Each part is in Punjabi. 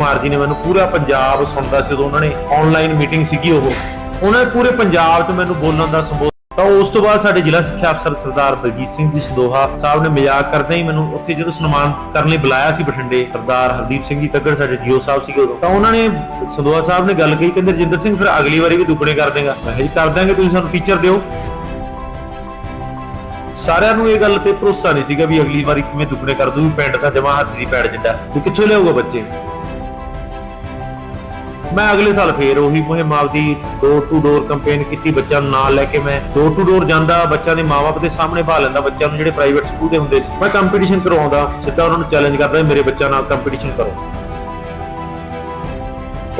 ਕੁਮਾਰ ਜੀ ਨੇ ਮੈਨੂੰ ਪੂਰਾ ਪੰਜਾਬ ਸੁਣਦਾ ਸੀ ਉਦੋਂ ਉਹਨਾਂ ਨੇ ਆਨਲਾਈਨ ਮੀਟਿੰਗ ਸੀਗੀ ਉਹ। ਉਹਨਾਂ ਨੇ ਪੂਰੇ ਪੰਜਾਬ 'ਚ ਮੈਨੂੰ ਬੋਲਣ ਦਾ ਸੰਬੋਧਨ ਤਾਂ ਉਸ ਤੋਂ ਬਾਅਦ ਸਾਡੇ ਜ਼ਿਲ੍ਹਾ ਸਿੱਖਿਆ ਅਫਸਰ ਸਰਦਾਰ ਬਲਜੀਤ ਸਿੰਘ ਜੀ ਸੰਦੋਹਾ ਸਾਹਿਬ ਨੇ ਮਜ਼ਾਕ ਕਰਦੇ ਹੀ ਮੈਨੂੰ ਉੱਥੇ ਜਦੋਂ ਸਨਮਾਨ ਕਰਨ ਲਈ ਬੁਲਾਇਆ ਸੀ ਬਠਿੰਡੇ, ਸਰਦਾਰ ਹਰਦੀਪ ਸਿੰਘ ਜੀ ਤੱਕੜ ਸਾਡੇ ਜੀਓ ਸਾਹਿਬ ਸੀਗੇ ਉਦੋਂ। ਤਾਂ ਉਹਨਾਂ ਨੇ ਸੰਦੋਹਾ ਸਾਹਿਬ ਨੇ ਗੱਲ ਕਹੀ, ਕਹਿੰਦੇ, ਰਜਿੰਦਰ ਸਿੰਘ, ਫਿਰ ਅਗਲੀ ਵਾਰੀ ਵੀ ਦੁੱਗਣੇ ਕਰ ਦੇਗਾ। ਮੈਂ ਕਿਹਾ ਜੀ, ਕਰ ਦਾਂਗੇ ਤੁਸੀਂ ਸਾਨੂੰ ਟੀਚਰ ਦਿਓ। ਸਾਰਿਆਂ ਨੂੰ ਇਹ ਗੱਲ ਤੇ ਭਰੋਸਾ ਨਹੀਂ ਸੀਗਾ ਵੀ ਅਗਲੀ ਵਾਰੀ ਕਿਵੇਂ ਦੁੱਗਣੇ ਕਰ ਦੂ ਵੀ ਪਿੰਡ ਤਾਂ ਜਮਾ ਹੱਥ ਦੀ ਪੈੜ ਜਿੱਡਾ ਵੀ ਕਿੱਥੋਂ ਲਿਆਊਗਾ ਬੱਚੇ? ਮੈਂ ਅਗਲੇ ਸਾਲ ਫੇਰ ਉਹੀ ਮੁਹਿੰਮ ਆਪਦੀ ਡੋਰ ਟੂ ਡੋਰ ਕੈਂਪੇਨ ਕੀਤੀ, ਬੱਚਿਆਂ ਨੂੰ ਨਾਲ ਲੈ ਕੇ ਮੈਂ ਡੋਰ ਟੂ ਡੋਰ ਜਾਂਦਾ, ਬੱਚਿਆਂ ਦੇ ਮਾਪੇ ਦੇ ਸਾਹਮਣੇ ਭਾ ਲੈਂਦਾ, ਬੱਚਿਆਂ ਨੂੰ ਜਿਹੜੇ ਪ੍ਰਾਈਵੇਟ ਸਕੂਲ ਦੇ ਹੁੰਦੇ ਸੀ, ਮੈਂ ਕੰਪੀਟੀਸ਼ਨ ਕਰਵਾਉਂਦਾ, ਸਿੱਧਾ ਉਹਨਾਂ ਨੂੰ ਚੈਲੰਜ ਕਰਦਾ ਮੇਰੇ ਬੱਚਿਆਂ ਨਾਲ ਕੰਪੀਟੀਸ਼ਨ ਕਰੋ।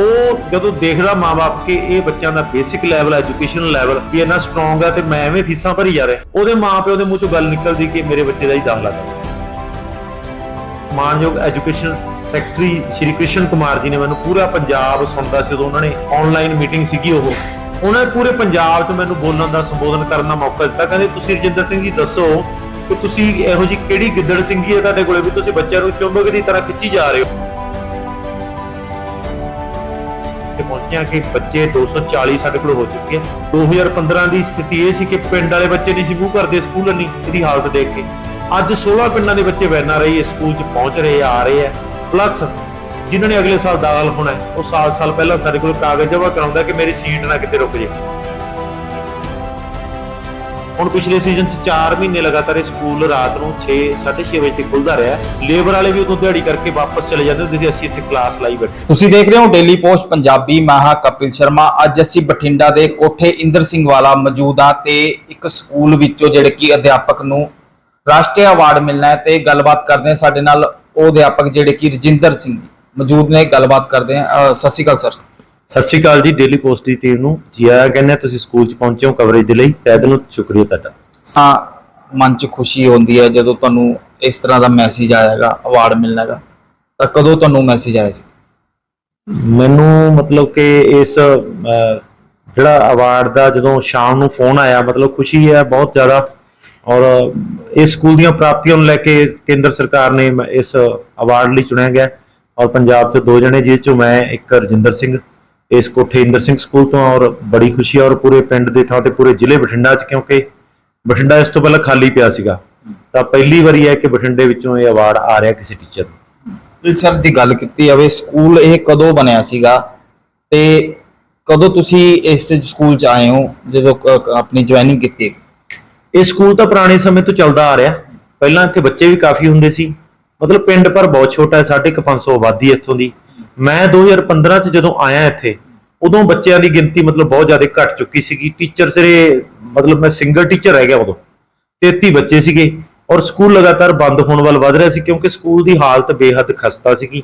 ਉਹ ਜਦੋਂ ਦੇਖਦਾ ਮਾਪੇ ਕਿ ਇਹ ਬੱਚਿਆਂ ਦਾ ਬੇਸਿਕ ਲੈਵਲ ਐਜੂਕੇਸ਼ਨ ਲੈਵਲ ਵੀ ਇੰਨਾ ਸਟਰੋਂਗ ਹੈ ਤੇ ਮੈਂ ਐਵੇਂ ਫੀਸਾਂ ਭਰੀ ਜਾ ਰਿਹਾ, ਉਹਦੇ ਮਾਪੇ ਉਹਦੇ ਮੂੰਹ ਚੋਂ ਗੱਲ ਨਿਕਲਦੀ ਕਿ ਮੇਰੇ ਬੱਚੇ ਦਾ ਹੀ ਦਾਖਲਾ ਕਰੋ। ਮਾਨਯੋਗ ਐਜੂਕੇਸ਼ਨ ਸੈਕਟਰੀ ਸ਼੍ਰੀ ਕ੍ਰਿਸ਼ਨ ਕੁਮਾਰ ਜੀ ਨੇ ਮੈਨੂੰ ਪੂਰਾ ਪੰਜਾਬ ਸੁਣਦਾ ਸੀ ਉਦੋਂ ਉਹਨਾਂ ਨੇ ਆਨਲਾਈਨ ਮੀਟਿੰਗ ਸੀਗੀ ਉਹ। ਉਹਨਾਂ ਨੇ ਪੂਰੇ ਪੰਜਾਬ 'ਚ ਮੈਨੂੰ ਬੋਲਣ ਦਾ, ਸੰਬੋਧਨ ਕਰਨ ਦਾ ਮੌਕਾ ਦਿੱਤਾ। ਕਹਿੰਦੇ, ਤੁਸੀਂ ਰਜਿੰਦਰ ਸਿੰਘ ਜੀ ਦੱਸੋ ਕਿ ਤੁਸੀਂ ਇਹੋ ਜੀ ਕਿਹੜੀ ਗਿੱਦੜ ਸਿੰਘੀ ਹੈ ਤੁਹਾਡੇ ਕੋਲੇ ਵੀ ਤੁਸੀਂ ਬੱਚਿਆਂ ਨੂੰ ਚੁੰਬਕ ਦੀ ਤਰ੍ਹਾਂ ਖਿੱਚੀ ਜਾ ਰਹੇ ਹੋ? ਤੇ ਪਹੁੰਚਿਆ ਕਿ ਬੱਚੇ 240 ਸਾਡੇ ਕੋਲ ਹੋ ਚੁੱਕੇ ਆ। 2015 ਦੀ ਸਥਿਤੀ ਇਹ ਸੀ ਕਿ ਪਿੰਡ ਵਾਲੇ ਬੱਚੇ ਨਹੀਂ ਸੀ, ਮੂੰਹ ਕਰਦੇ ਸਕੂਲ ਨਹੀਂ, ਇਹਦੀ ਹਾਲਤ ਦੇਖ ਕੇ। ਅੱਜ 16 ਪਿੰਡਾਂ ਦੇ ਬੱਚੇ ਵੈਨਾਂ ਰਹੀ ਸਕੂਲ 'ਚ ਪਹੁੰਚ ਰਹੇ, ਆ ਰਹੇ ਆ ਪਲੱਸ ਜਿਨ੍ਹਾਂ ਨੇ ਅਗਲੇ ਸਾਲ ਦਾਖਲ ਹੋਣਾ ਉਹ ਸਾਲ ਸਾਲ ਪਹਿਲਾਂ ਸਾਡੇ ਕੋਲ ਕਾਗਜ਼ ਜਮ੍ਹਾਂ ਕਰਾਉਂਦਾ ਕਿ ਮੇਰੀ ਸੀਟ ਨਾ ਕਿਤੇ ਰੁਕ ਜੇ ਹੁਣ ਪਿਛਲੇ ਸੀਜ਼ਨ 'ਚ 4 ਮਹੀਨੇ ਲਗਾਤਾਰ ਇਹ ਸਕੂਲ ਰਾਤ ਨੂੰ 6 6:30 ਵਜੇ ਤੱਕ ਖੁੱਲਦਾ ਰਿਹਾ। ਲੇਬਰ ਵਾਲੇ ਵੀ ਉਦੋਂ ਦਿਹਾੜੀ ਕਰਕੇ ਵਾਪਸ ਚਲੇ ਜਾਂਦੇ ਹੁੰਦੇ ਅਸੀਂ ਇੱਥੇ ਕਲਾਸ ਲਾਈ ਬੈਠੇ। ਤੁਸੀਂ ਦੇਖ ਰਹੇ ਹੋ ਡੇਲੀ ਪੋਸਟ ਪੰਜਾਬੀ ਮੈਂ ਹਾਂ ਕਪਿਲ ਸ਼ਰਮਾ। ਅੱਜ ਅਸੀਂ ਬਠਿੰਡਾ ਦੇ ਕੋਠੇ ਇੰਦਰ ਸਿੰਘ ਵਾਲਾ ਮੌਜੂਦ ਹਾਂ ਤੇ ਇੱਕ ਸਕੂਲ ਵਿੱਚੋਂ ਜਿਹੜੇ ਕਿ ਅਧਿਆਪਕ ਨੂੰ ਰਾਸ਼ਟਰੀ ਅਵਾਰਡ ਮਿਲਣਾ ਹੈ ਤੇ ਗੱਲਬਾਤ ਕਰਦੇ ਹਾਂ ਸਾਡੇ ਨਾਲ ਉਹ ਅਧਿਆਪਕ ਜਿਹੜੇ ਕਿ ਰਜਿੰਦਰ ਸਿੰਘ ਜੀ ਮੌਜੂਦ ਨੇ ਗੱਲਬਾਤ ਕਰਦੇ ਅਹ ਸਤਿ ਸ਼੍ਰੀ ਅਕਾਲ ਸਰ। ਸਤਿ ਸ਼੍ਰੀ ਅਕਾਲ ਜੀ ਡੇਲੀ ਪੋਸਟ ਦੀ ਟੀਮ ਨੂੰ ਜੀ ਆਇਆਂ ਕਹਿੰਦੇ ਤੁਸੀਂ ਸਕੂਲ 'ਚ ਪਹੁੰਚੇ ਹੋ ਕਵਰੇਜ ਦੇ ਲਈ ਤਹਿ ਦਿਲੋਂ ਸ਼ੁਕਰੀਆ ਤੁਹਾਡਾ। ਹਾਂ ਮਨ 'ਚ ਖੁਸ਼ੀ ਹੁੰਦੀ ਹੈ ਜਦੋਂ ਤੁਹਾਨੂੰ ਇਸ ਤਰ੍ਹਾਂ ਦਾ ਮੈਸੇਜ ਆਏਗਾ ਅਵਾਰਡ ਮਿਲਣਾਗਾ ਤਾਂ ਕਦੋਂ ਤੁਹਾਨੂੰ ਮੈਸੇਜ ਆਇਆ ਸੀ? ਮੈਨੂੰ ਮਤਲਬ ਕਿ ਇਸ ਜਿਹੜਾ ਅਵਾਰਡ ਦਾ ਜਦੋਂ ਸ਼ਾਮ ਨੂੰ ਫੋਨ ਆਇਆ ਮਤਲਬ ਖੁਸ਼ੀ ਹੈ ਬਹੁਤ ਜ਼ਿਆਦਾ ਔਰ ਇਸ ਸਕੂਲ ਦੀਆਂ ਪ੍ਰਾਪਤੀਆਂ ਨੂੰ ਲੈ ਕੇ ਕੇਂਦਰ ਸਰਕਾਰ ਨੇ ਮ- ਇਸ ਅਵਾਰਡ ਲਈ ਚੁਣਿਆ ਗਿਆ ਔਰ ਪੰਜਾਬ ਤੋਂ ਦੋ ਜਣੇ ਜਿਸ ਚੋਂ ਮੈਂ, ਇੱਕ ਰਜਿੰਦਰ ਸਿੰਘ, ਇਸ ਕੋਠੇ ਇੰਦਰ ਸਿੰਘ ਸਕੂਲ ਤੋਂ ਔਰ ਬੜੀ ਖੁਸ਼ੀ ਹੈ ਔਰ ਪੂਰੇ ਪਿੰਡ ਦੇ ਥਾਂ ਤੇ ਪੂਰੇ ਜ਼ਿਲ੍ਹੇ ਬਠਿੰਡਾ 'ਚ ਕਿਉਂਕਿ ਬਠਿੰਡਾ ਇਸ ਤੋਂ ਪਹਿਲਾਂ ਖਾਲੀ ਪਿਆ ਸੀਗਾ। ਤਾਂ ਪਹਿਲੀ ਵਾਰੀ ਹੈ ਕਿ ਬਠਿੰਡੇ ਵਿੱਚੋਂ ਇਹ ਅਵਾਰਡ ਆ ਰਿਹਾ ਕਿਸੇ ਟੀਚਰ ਨੂੰ। ਤੇ ਸਰ ਜੀ ਗੱਲ ਕੀਤੀ ਜਾਵੇ ਸਕੂਲ ਇਹ ਕਦੋਂ ਬਣਿਆ ਸੀਗਾ ਤੇ ਕਦੋਂ ਤੁਸੀਂ ਇਸ ਸਕੂਲ 'ਚ ਆਏ ਹੋ? ਜਦੋਂ ਆਪਣੀ ਜੁਆਇਨਿੰਗ ਕੀਤੀ ਹੈ? ਇਹ ਸਕੂਲ ਤਾਂ ਪੁਰਾਣੇ ਸਮੇਂ ਤੋਂ ਚੱਲਦਾ ਆ ਰਿਹਾ। ਪਹਿਲਾਂ ਇੱਥੇ ਬੱਚੇ ਵੀ ਕਾਫੀ ਹੁੰਦੇ ਸੀ। ਮਤਲਬ ਪਿੰਡ ਪਰ ਬਹੁਤ ਛੋਟਾ ਹੈ 550 ਆਬਾਦੀ ਇੱਥੋਂ ਦੀ। ਮੈਂ 2015 ਚ ਜਦੋਂ ਆਇਆ ਇੱਥੇ, ਉਦੋਂ ਬੱਚਿਆਂ ਦੀ ਗਿਣਤੀ ਮਤਲਬ ਬਹੁਤ ਜ਼ਿਆਦਾ ਘਟ ਚੁੱਕੀ ਸੀਗੀ। ਟੀਚਰ ਸਿਰੇ, ਮਤਲਬ ਮੈਂ ਸਿੰਗਲ ਟੀਚਰ ਰਹਿ ਗਿਆ ਉਦੋਂ। 33 ਬੱਚੇ ਸੀਗੇ ਔਰ ਸਕੂਲ ਲਗਾਤਾਰ ਬੰਦ ਹੋਣ ਵੱਲ ਵਧ ਰਿਹਾ ਸੀ ਕਿਉਂਕਿ ਸਕੂਲ ਦੀ ਹਾਲਤ ਬੇਹੱਦ ਖਸਤਾ ਸੀਗੀ।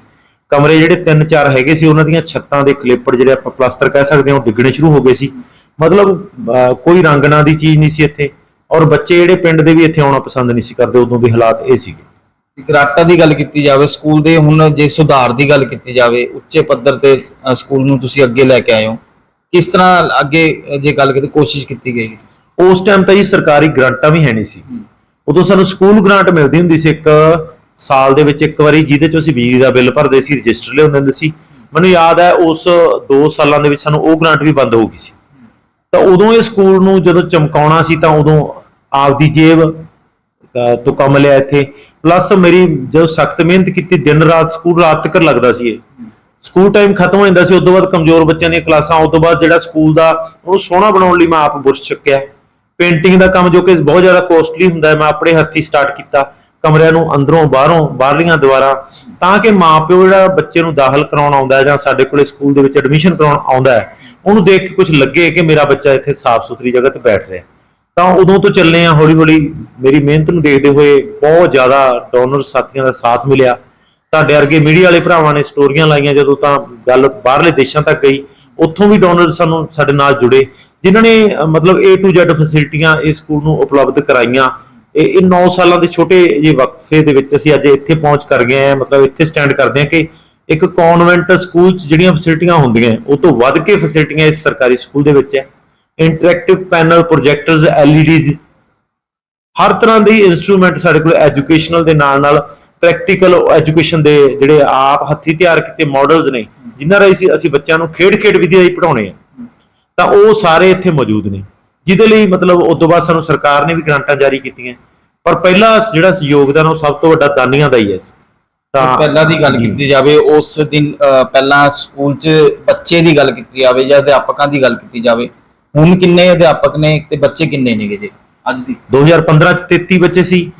ਕਮਰੇ ਜਿਹੜੇ 3-4 ਹੈਗੇ ਸੀ, ਉਹਨਾਂ ਦੀਆਂ ਛੱਤਾਂ ਦੇ ਖਲੇਪੜ ਜਿਹੜੇ ਆਪਾਂ ਪਲਾਸਟਰ ਕਹਿ ਸਕਦੇ ਹਾਂ, ਉਹ ਡਿੱਗਣੇ ਸ਼ੁਰੂ ਹੋ ਗਏ ਸੀ। ਮਤਲਬ ਕੋਈ ਰੰਗ ਨਾਂ ਦੀ ਚੀਜ਼ ਨਹੀਂ ਸੀ ਇੱਥੇ। ਔਰ ਬੱਚੇ ਜਿਹੜੇ ਪਿੰਡ ਦੇ ਵੀ ਇੱਥੇ ਆਉਣਾ ਪਸੰਦ ਨਹੀਂ ਸੀ ਕਰਦੇ ਉਦੋਂ ਦੇ ਹਾਲਾਤ ਇਹ ਸੀਗੇ। ਗਰਾਟਾ ਦੀ ਗੱਲ ਕੀਤੀ ਜਾਵੇ ਸਕੂਲ ਦੇ ਹੁਣ ਜੇ ਸੁਧਾਰ ਦੀ ਗੱਲ ਕੀਤੀ ਜਾਵੇ ਉੱਚੇ ਪੱਧਰ ਤੇ ਅ, ਸਕੂਲ ਨੂੰ ਤੁਸੀਂ ਅੱਗੇ ਲੈ ਕੇ ਆਏ ਹੋ। ਕਿਸ ਤਰ੍ਹਾਂ ਅੱਗੇ ਜੇ ਗੱਲ ਕੀਤੀ ਕੋਸ਼ਿਸ਼ ਕੀਤੀ ਗਈ? ਉਸ ਟਾਈਮ ਤਾਂ ਜੀ ਸਰਕਾਰੀ ਗ੍ਰਾਂਟਾਂ ਵੀ ਹੈ ਨਹੀਂ ਸੀ। ਉਦੋਂ ਸਾਨੂੰ ਸਕੂਲ ਗ੍ਰਾਂਟ ਮਿਲਦੀ ਹੁੰਦੀ ਸੀ ਇੱਕ ਸਾਲ ਦੇ ਵਿੱਚ ਇੱਕ ਵਾਰੀ ਜਿਹਦੇ ਚੋਂ ਅਸੀਂ ਬਿਜਲੀ ਦਾ ਬਿੱਲ ਭਰਦੇ ਸੀ ਰਜਿਸਟਰ ਲਿਆਉਂਦੇ ਹੁੰਦੇ ਸੀ। ਮੈਨੂੰ ਯਾਦ ਹੈ ਉਸ 2 ਸਾਲਾਂ ਦੇ ਵਿੱਚ ਸਾਨੂੰ ਉਹ ਗ੍ਰਾਂਟ ਵੀ ਬੰਦ ਹੋ ਗਈ ਸੀ। ਤਾਂ ਉਦੋਂ ਇਹ ਸਕੂਲ ਨੂੰ ਜਦੋਂ ਚਮਕਾਉਣਾ ਸੀ ਤਾਂ ਉਦੋਂ ਆਪਦੀ ਜੇਬ ਤੋਂ ਕੰਮ ਲਿਆ ਇੱਥੇ। ਪਲੱਸ ਮੇਰੀ ਜਦੋਂ ਸਖਤ ਮਿਹਨਤ ਕੀਤੀ, ਦਿਨ ਰਾਤ ਸਕੂਲ ਰਾਤ ਤੱਕ ਲੱਗਦਾ ਸੀ ਇਹ। ਸਕੂਲ ਟਾਈਮ ਖਤਮ ਹੋ ਜਾਂਦਾ ਸੀ ਉਸ ਤੋਂ ਬਾਅਦ ਕਮਜ਼ੋਰ ਬੱਚਿਆਂ ਦੀਆਂ ਕਲਾਸਾਂ ਉਸ ਤੋਂ ਬਾਅਦ ਜਿਹੜਾ ਸਕੂਲ ਦਾ ਉਹਨੂੰ ਸੋਹਣਾ ਬਣਾਉਣ ਲਈ ਮੈਂ ਆਪ ਬੁਰਸ਼ ਚੱਕਿਆ। ਪੇਂਟਿੰਗ ਦਾ ਕੰਮ ਜੋ ਕਿ ਬਹੁਤ ਜ਼ਿਆਦਾ ਕੋਸਟਲੀ ਹੁੰਦਾ ਹੈ ਮੈਂ ਆਪਣੇ ਹੱਥੀ ਸਟਾਰਟ ਕੀਤਾ। ਕਮਰਿਆਂ ਨੂੰ ਅੰਦਰੋਂ, ਬਾਹਰੋਂ, ਬਾਹਰਲੀਆਂ ਦੀਵਾਰਾਂ। ਤਾਂ ਕਿ ਮਾਪਿਓ ਜਿਹੜਾ ਬੱਚੇ ਨੂੰ ਦਾਖਲ ਕਰਾਉਣ ਆਉਂਦਾ ਜਾਂ ਸਾਡੇ ਕੋਲੇ ਸਕੂਲ ਦੇ ਵਿੱਚ ਐਡਮਿਸ਼ਨ ਕਰਾਉਣ ਆਉਂਦਾ ਹੈ ਉਹਨੂੰ ਦੇਖ ਕੇ ਕੁਝ ਲੱਗੇ ਕਿ ਮੇਰਾ ਬੱਚਾ ਇੱਥੇ ਸਾਫ਼ ਸੁਥਰੀ ਜਗ੍ਹਾ ਤੇ ਬੈਠ ਰਿਹਾ। ਤਾਂ ਉਦੋਂ ਤੋਂ ਚੱਲੇ ਆ ਹੌਲੀ ਹੌਲੀ ਮੇਰੀ ਮਿਹਨਤ ਨੂੰ ਦੇਖਦੇ ਹੋਏ ਬਹੁਤ ਜ਼ਿਆਦਾ ਡੋਨਰ ਸਾਥੀਆਂ ਦਾ ਸਾਥ ਮਿਲਿਆ। ਤੁਹਾਡੇ ਵਰਗੇ ਮੀਡੀਆ ਵਾਲੇ ਭਰਾਵਾਂ ਨੇ ਸਟੋਰੀਆਂ ਲਾਈਆਂ। ਜਦੋਂ ਤਾਂ ਗੱਲ ਬਾਹਰਲੇ ਦੇਸ਼ਾਂ ਤੱਕ ਗਈ, ਉੱਥੋਂ ਵੀ ਡੋਨਰ ਸਾਨੂੰ ਸਾਡੇ ਨਾਲ ਜੁੜੇ, ਜਿਨ੍ਹਾਂ ਨੇ ਮਤਲਬ A to Z ਫੈਸਿਲਿਟੀਆਂ ਇਸ ਸਕੂਲ ਨੂੰ ਉਪਲਬਧ ਕਰਾਈਆਂ। ਇਹ ਇਹ 9 ਸਾਲਾਂ ਦੇ ਛੋਟੇ ਜਿਹੇ ਵਕਫੇ ਦੇ ਵਿੱਚ ਅਸੀਂ ਅੱਜ ਇੱਥੇ ਪਹੁੰਚ ਕਰ ਗਏ ਹਾਂ ਮਤਲਬ ਇੱਥੇ ਸਟੈਂਡ ਕਰਦੇ ਹਾਂ ਕਿ ਇੱਕ ਕਨਵੈਂਟ ਸਕੂਲ 'ਚ ਜਿਹੜੀਆਂ ਫੈਸਿਲਿਟੀਆਂ ਹੁੰਦੀਆਂ ਉਹ ਤੋਂ ਵੱਧ ਕੇ ਫੈਸਿਲਿਟੀਆਂ ਇਸ ਸਰਕਾਰੀ ਸਕੂਲ ਦੇ ਵਿੱਚ ਹੈ। ਇੰਟਰੈਕਟਿਵ ਪੈਨਲ ਪ੍ਰੋਜੈਕਟਰਸ ਐਲਈਡੀਜ਼ ਹਰ ਤਰ੍ਹਾਂ ਦੀ ਇਨਸਟਰੂਮੈਂਟ ਸਾਡੇ ਕੋਲ ਐਜੂਕੇਸ਼ਨਲ ਦੇ ਨਾਲ ਨਾਲ ਪ੍ਰੈਕਟੀਕਲ ਐਜੂਕੇਸ਼ਨ ਦੇ ਜਿਹੜੇ ਆਪ ਹੱਥੀ ਤਿਆਰ ਕੀਤੇ ਮਾਡਲਸ ਨੇ, ਜਿਨ੍ਹਾਂ ਰਾਹੀਂ ਅਸੀਂ- ਬੱਚਿਆਂ ਨੂੰ ਖੇਡ-ਖੇਡ ਵਿਧੀ ਰਾਹੀਂ ਪੜਾਉਣੇ ਆ। ਤਾਂ ਉਹ ਸਾਰੇ ਇੱਥੇ ਮੌਜੂਦ ਨੇ। ਜਿਹਦੇ ਲਈ ਮਤਲਬ ਉਸ ਤੋਂ ਬਾਅਦ ਸਾਨੂੰ ਸਰਕਾਰ ਨੇ ਵੀ ਗ੍ਰਾਂਟਾਂ ਜਾਰੀ ਕੀਤੀਆਂ। ਪਰ ਪਹਿਲਾ ਜਿਹੜਾ ਯੋਗਦਾਨ ਉਹ ਸਭ ਤੋਂ ਵੱਡਾ ਦਾਨੀਆਂ ਦਾ ਹੀ ਹੈ ਤਾਂ ਪਹਿਲਾਂ ਦੀ ਗੱਲ ਕੀਤੀ ਜਾਵੇ ਉਸ ਦਿਨ ਪਹਿਲਾਂ ਸਕੂਲ 'ਚ ਬੱਚੇ ਦੀ ਗੱਲ ਕੀਤੀ ਜਾਵੇ ਜਾਂ ਅਧਿਆਪਕਾਂ ਦੀ ਗੱਲ ਕੀਤੀ ਜਾਵੇ ਹੁਣ ਕਿੰਨੇ ਅਧਿਆਪਕ ਨੇ ਤੇ ਬੱਚੇ ਕਿੰਨੇ ਨੇਗੇ ਜੀ ਅੱਜ ਦੀ? 2015 ਚ 33 ਬੱਚੇ ਸੀ।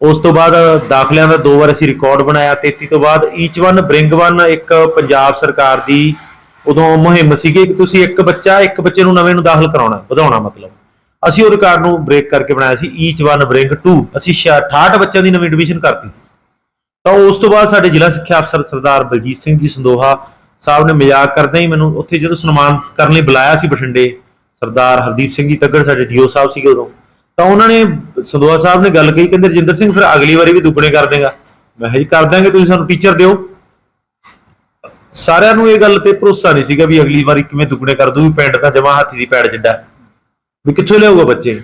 ਉਸ ਤੋਂ ਬਾਅਦ ਦਾਖਲਿਆਂ ਦਾ ਦੋ ਵਾਰ ਅਸੀਂ ਰਿਕਾਰਡ ਬਣਾਇਆ। 33 ਤੋਂ ਬਾਅਦ ਈਚ ਵਨ ਬ੍ਰਿੰਗ ਵਨ ਇੱਕ ਪੰਜਾਬ ਸਰਕਾਰ ਦੀ ਉਦੋਂ ਮੁਹਿੰਮ ਸੀਗੀ ਕਿ ਤੁਸੀਂ ਇੱਕ ਬੱਚਾ ਇੱਕ ਬੱਚੇ ਨੂੰ ਨਵੇਂ ਨੂੰ ਦਾਖਲ ਕਰਾਉਣਾ ਵਧਾਉਣਾ ਮਤਲਬ। ਅਸੀਂ ਉਹ ਰਿਕਾਰਡ ਨੂੰ ਬ੍ਰੇਕ ਕਰਕੇ ਬਣਾਇਆ ਸੀ। ਈਚ ਵਨ ਬ੍ਰਿੰਗ ਟੂ ਅਸੀਂ 68 ਬੱਚਿਆਂ ਦੀ ਨਵੀਂ ਐਡਮਿਸ਼ਨ ਕਰਤੀ ਸੀ। ਤਾਂ ਉਸ ਤੋਂ ਬਾਅਦ ਸਾਡੇ ਜ਼ਿਲ੍ਹਾ ਸਿੱਖਿਆ ਅਫਸਰ ਸਰਦਾਰ ਬਲਜੀਤ ਸਿੰਘ ਜੀ ਸੰਦੋਹਾ ਸਾਹਿਬ ਨੇ ਮਜ਼ਾਕ ਕਰਦੇ ਹੀ ਮੈਨੂੰ ਉੱਥੇ ਜਦੋਂ ਸਨਮਾਨ ਕਰਨ ਲਈ ਬੁਲਾਇਆ ਸੀ ਬਠਿੰਡੇ, ਸਰਦਾਰ ਹਰਦੀਪ ਸਿੰਘ ਜੀ ਤੱਗੜ ਸਾਡੇ ਡੀਓ ਸਾਹਿਬ ਸੀਗੇ ਉਦੋਂ। ਤਾਂ ਉਹਨਾਂ ਨੇ ਸੰਦੋਹਾ ਸਾਹਿਬ ਨੇ ਗੱਲ ਕਹੀ, ਕਹਿੰਦੇ, ਰਜਿੰਦਰ ਸਿੰਘ, ਫਿਰ ਅਗਲੀ ਵਾਰੀ ਵੀ ਦੁੱਗਣੇ ਕਰ ਦੇਗਾ। ਮੈਂ ਕਿਹਾ, ਜੀ, ਕਰ ਦਾਂਗੇ ਤੁਸੀਂ ਸਾਨੂੰ ਟੀਚਰ ਦਿਓ। ਸਾਰਿਆਂ ਨੂੰ ਇਹ ਗੱਲ ਤੇ ਭਰੋਸਾ ਨਹੀਂ ਸੀਗਾ ਵੀ ਅਗਲੀ ਵਾਰੀ ਕਿਵੇਂ ਦੁੱਗਣੇ ਕਰ ਦੂ ਵੀ ਪਿੰਡ ਤਾਂ ਜਮਾ ਹਾਥੀ ਦੀ ਪੈੜ ਜਿੱਡਾ ਵੀ ਕਿੱਥੋਂ ਲਿਆਊਗਾ ਬੱਚੇ?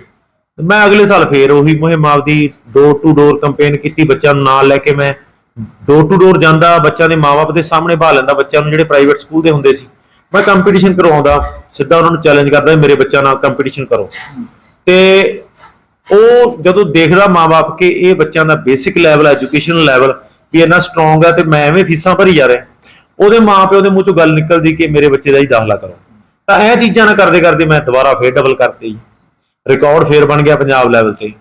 ਮੈਂ ਅਗਲੇ ਸਾਲ ਫੇਰ ਉਹੀ ਮੁਹਿੰਮ ਆਪਦੀ ਡੋਰ ਟੂ ਡੋਰ ਕੰਪੇਨ ਕੀਤੀ, ਬੱਚਿਆਂ ਨੂੰ ਨਾਲ ਲੈ ਕੇ ਮੈਂ ਡੋਰ ਟੂ ਡੋਰ ਜਾਂਦਾ, ਬੱਚਿਆਂ ਦੇ ਮਾਪੇ ਦੇ ਸਾਹਮਣੇ ਬਹਾ ਲੈਂਦਾ, ਬੱਚਿਆਂ ਨੂੰ ਜਿਹੜੇ ਪ੍ਰਾਈਵੇਟ ਸਕੂਲ ਦੇ ਹੁੰਦੇ ਸੀ। ਮੈਂ ਕੰਪੀਟੀਸ਼ਨ ਕਰਵਾਉਂਦਾ, ਸਿੱਧਾ ਉਹਨਾਂ ਨੂੰ ਚੈਲੰਜ ਕਰਦਾ ਮੇਰੇ ਬੱਚਿਆਂ ਨਾਲ ਕੰਪੀਟੀਸ਼ਨ ਕਰੋ। ਤੇ ਉਹ ਜਦੋਂ ਦੇਖਦਾ ਮਾਪੇ ਕਿ ਇਹ ਬੱਚਿਆਂ ਦਾ ਬੇਸਿਕ ਲੈਵਲ ਐਜੂਕੇਸ਼ਨਲ ਲੈਵਲ ਵੀ ਇੰਨਾ ਸਟਰੋਂਗ ਹੈ ਤੇ ਮੈਂ ਐਵੇਂ ਫੀਸਾਂ ਭਰੀ ਜਾ ਰਿਹਾ। ਉਹਦੇ ਮਾਪੇ ਦੇ ਮੂੰਹ ਚੋਂ ਗੱਲ ਨਿਕਲਦੀ ਕਿ ਮੇਰੇ ਬੱਚੇ ਦਾ ਹੀ ਦਾਖਲਾ ਕਰੋ। ਤਾਂ ਇਹ ਚੀਜ਼ਾਂ ਨਾ ਕਰਦੇ ਕਰਦੇ ਮੈਂ ਦੁਬਾਰਾ ਫੇਰ ਡਬਲ ਕਰਤੀ। ਰਿਕਾਰਡ ਫੇਰ ਬਣ ਗਿਆ ਪੰਜਾਬ ਲੈਵਲ ਤੇ।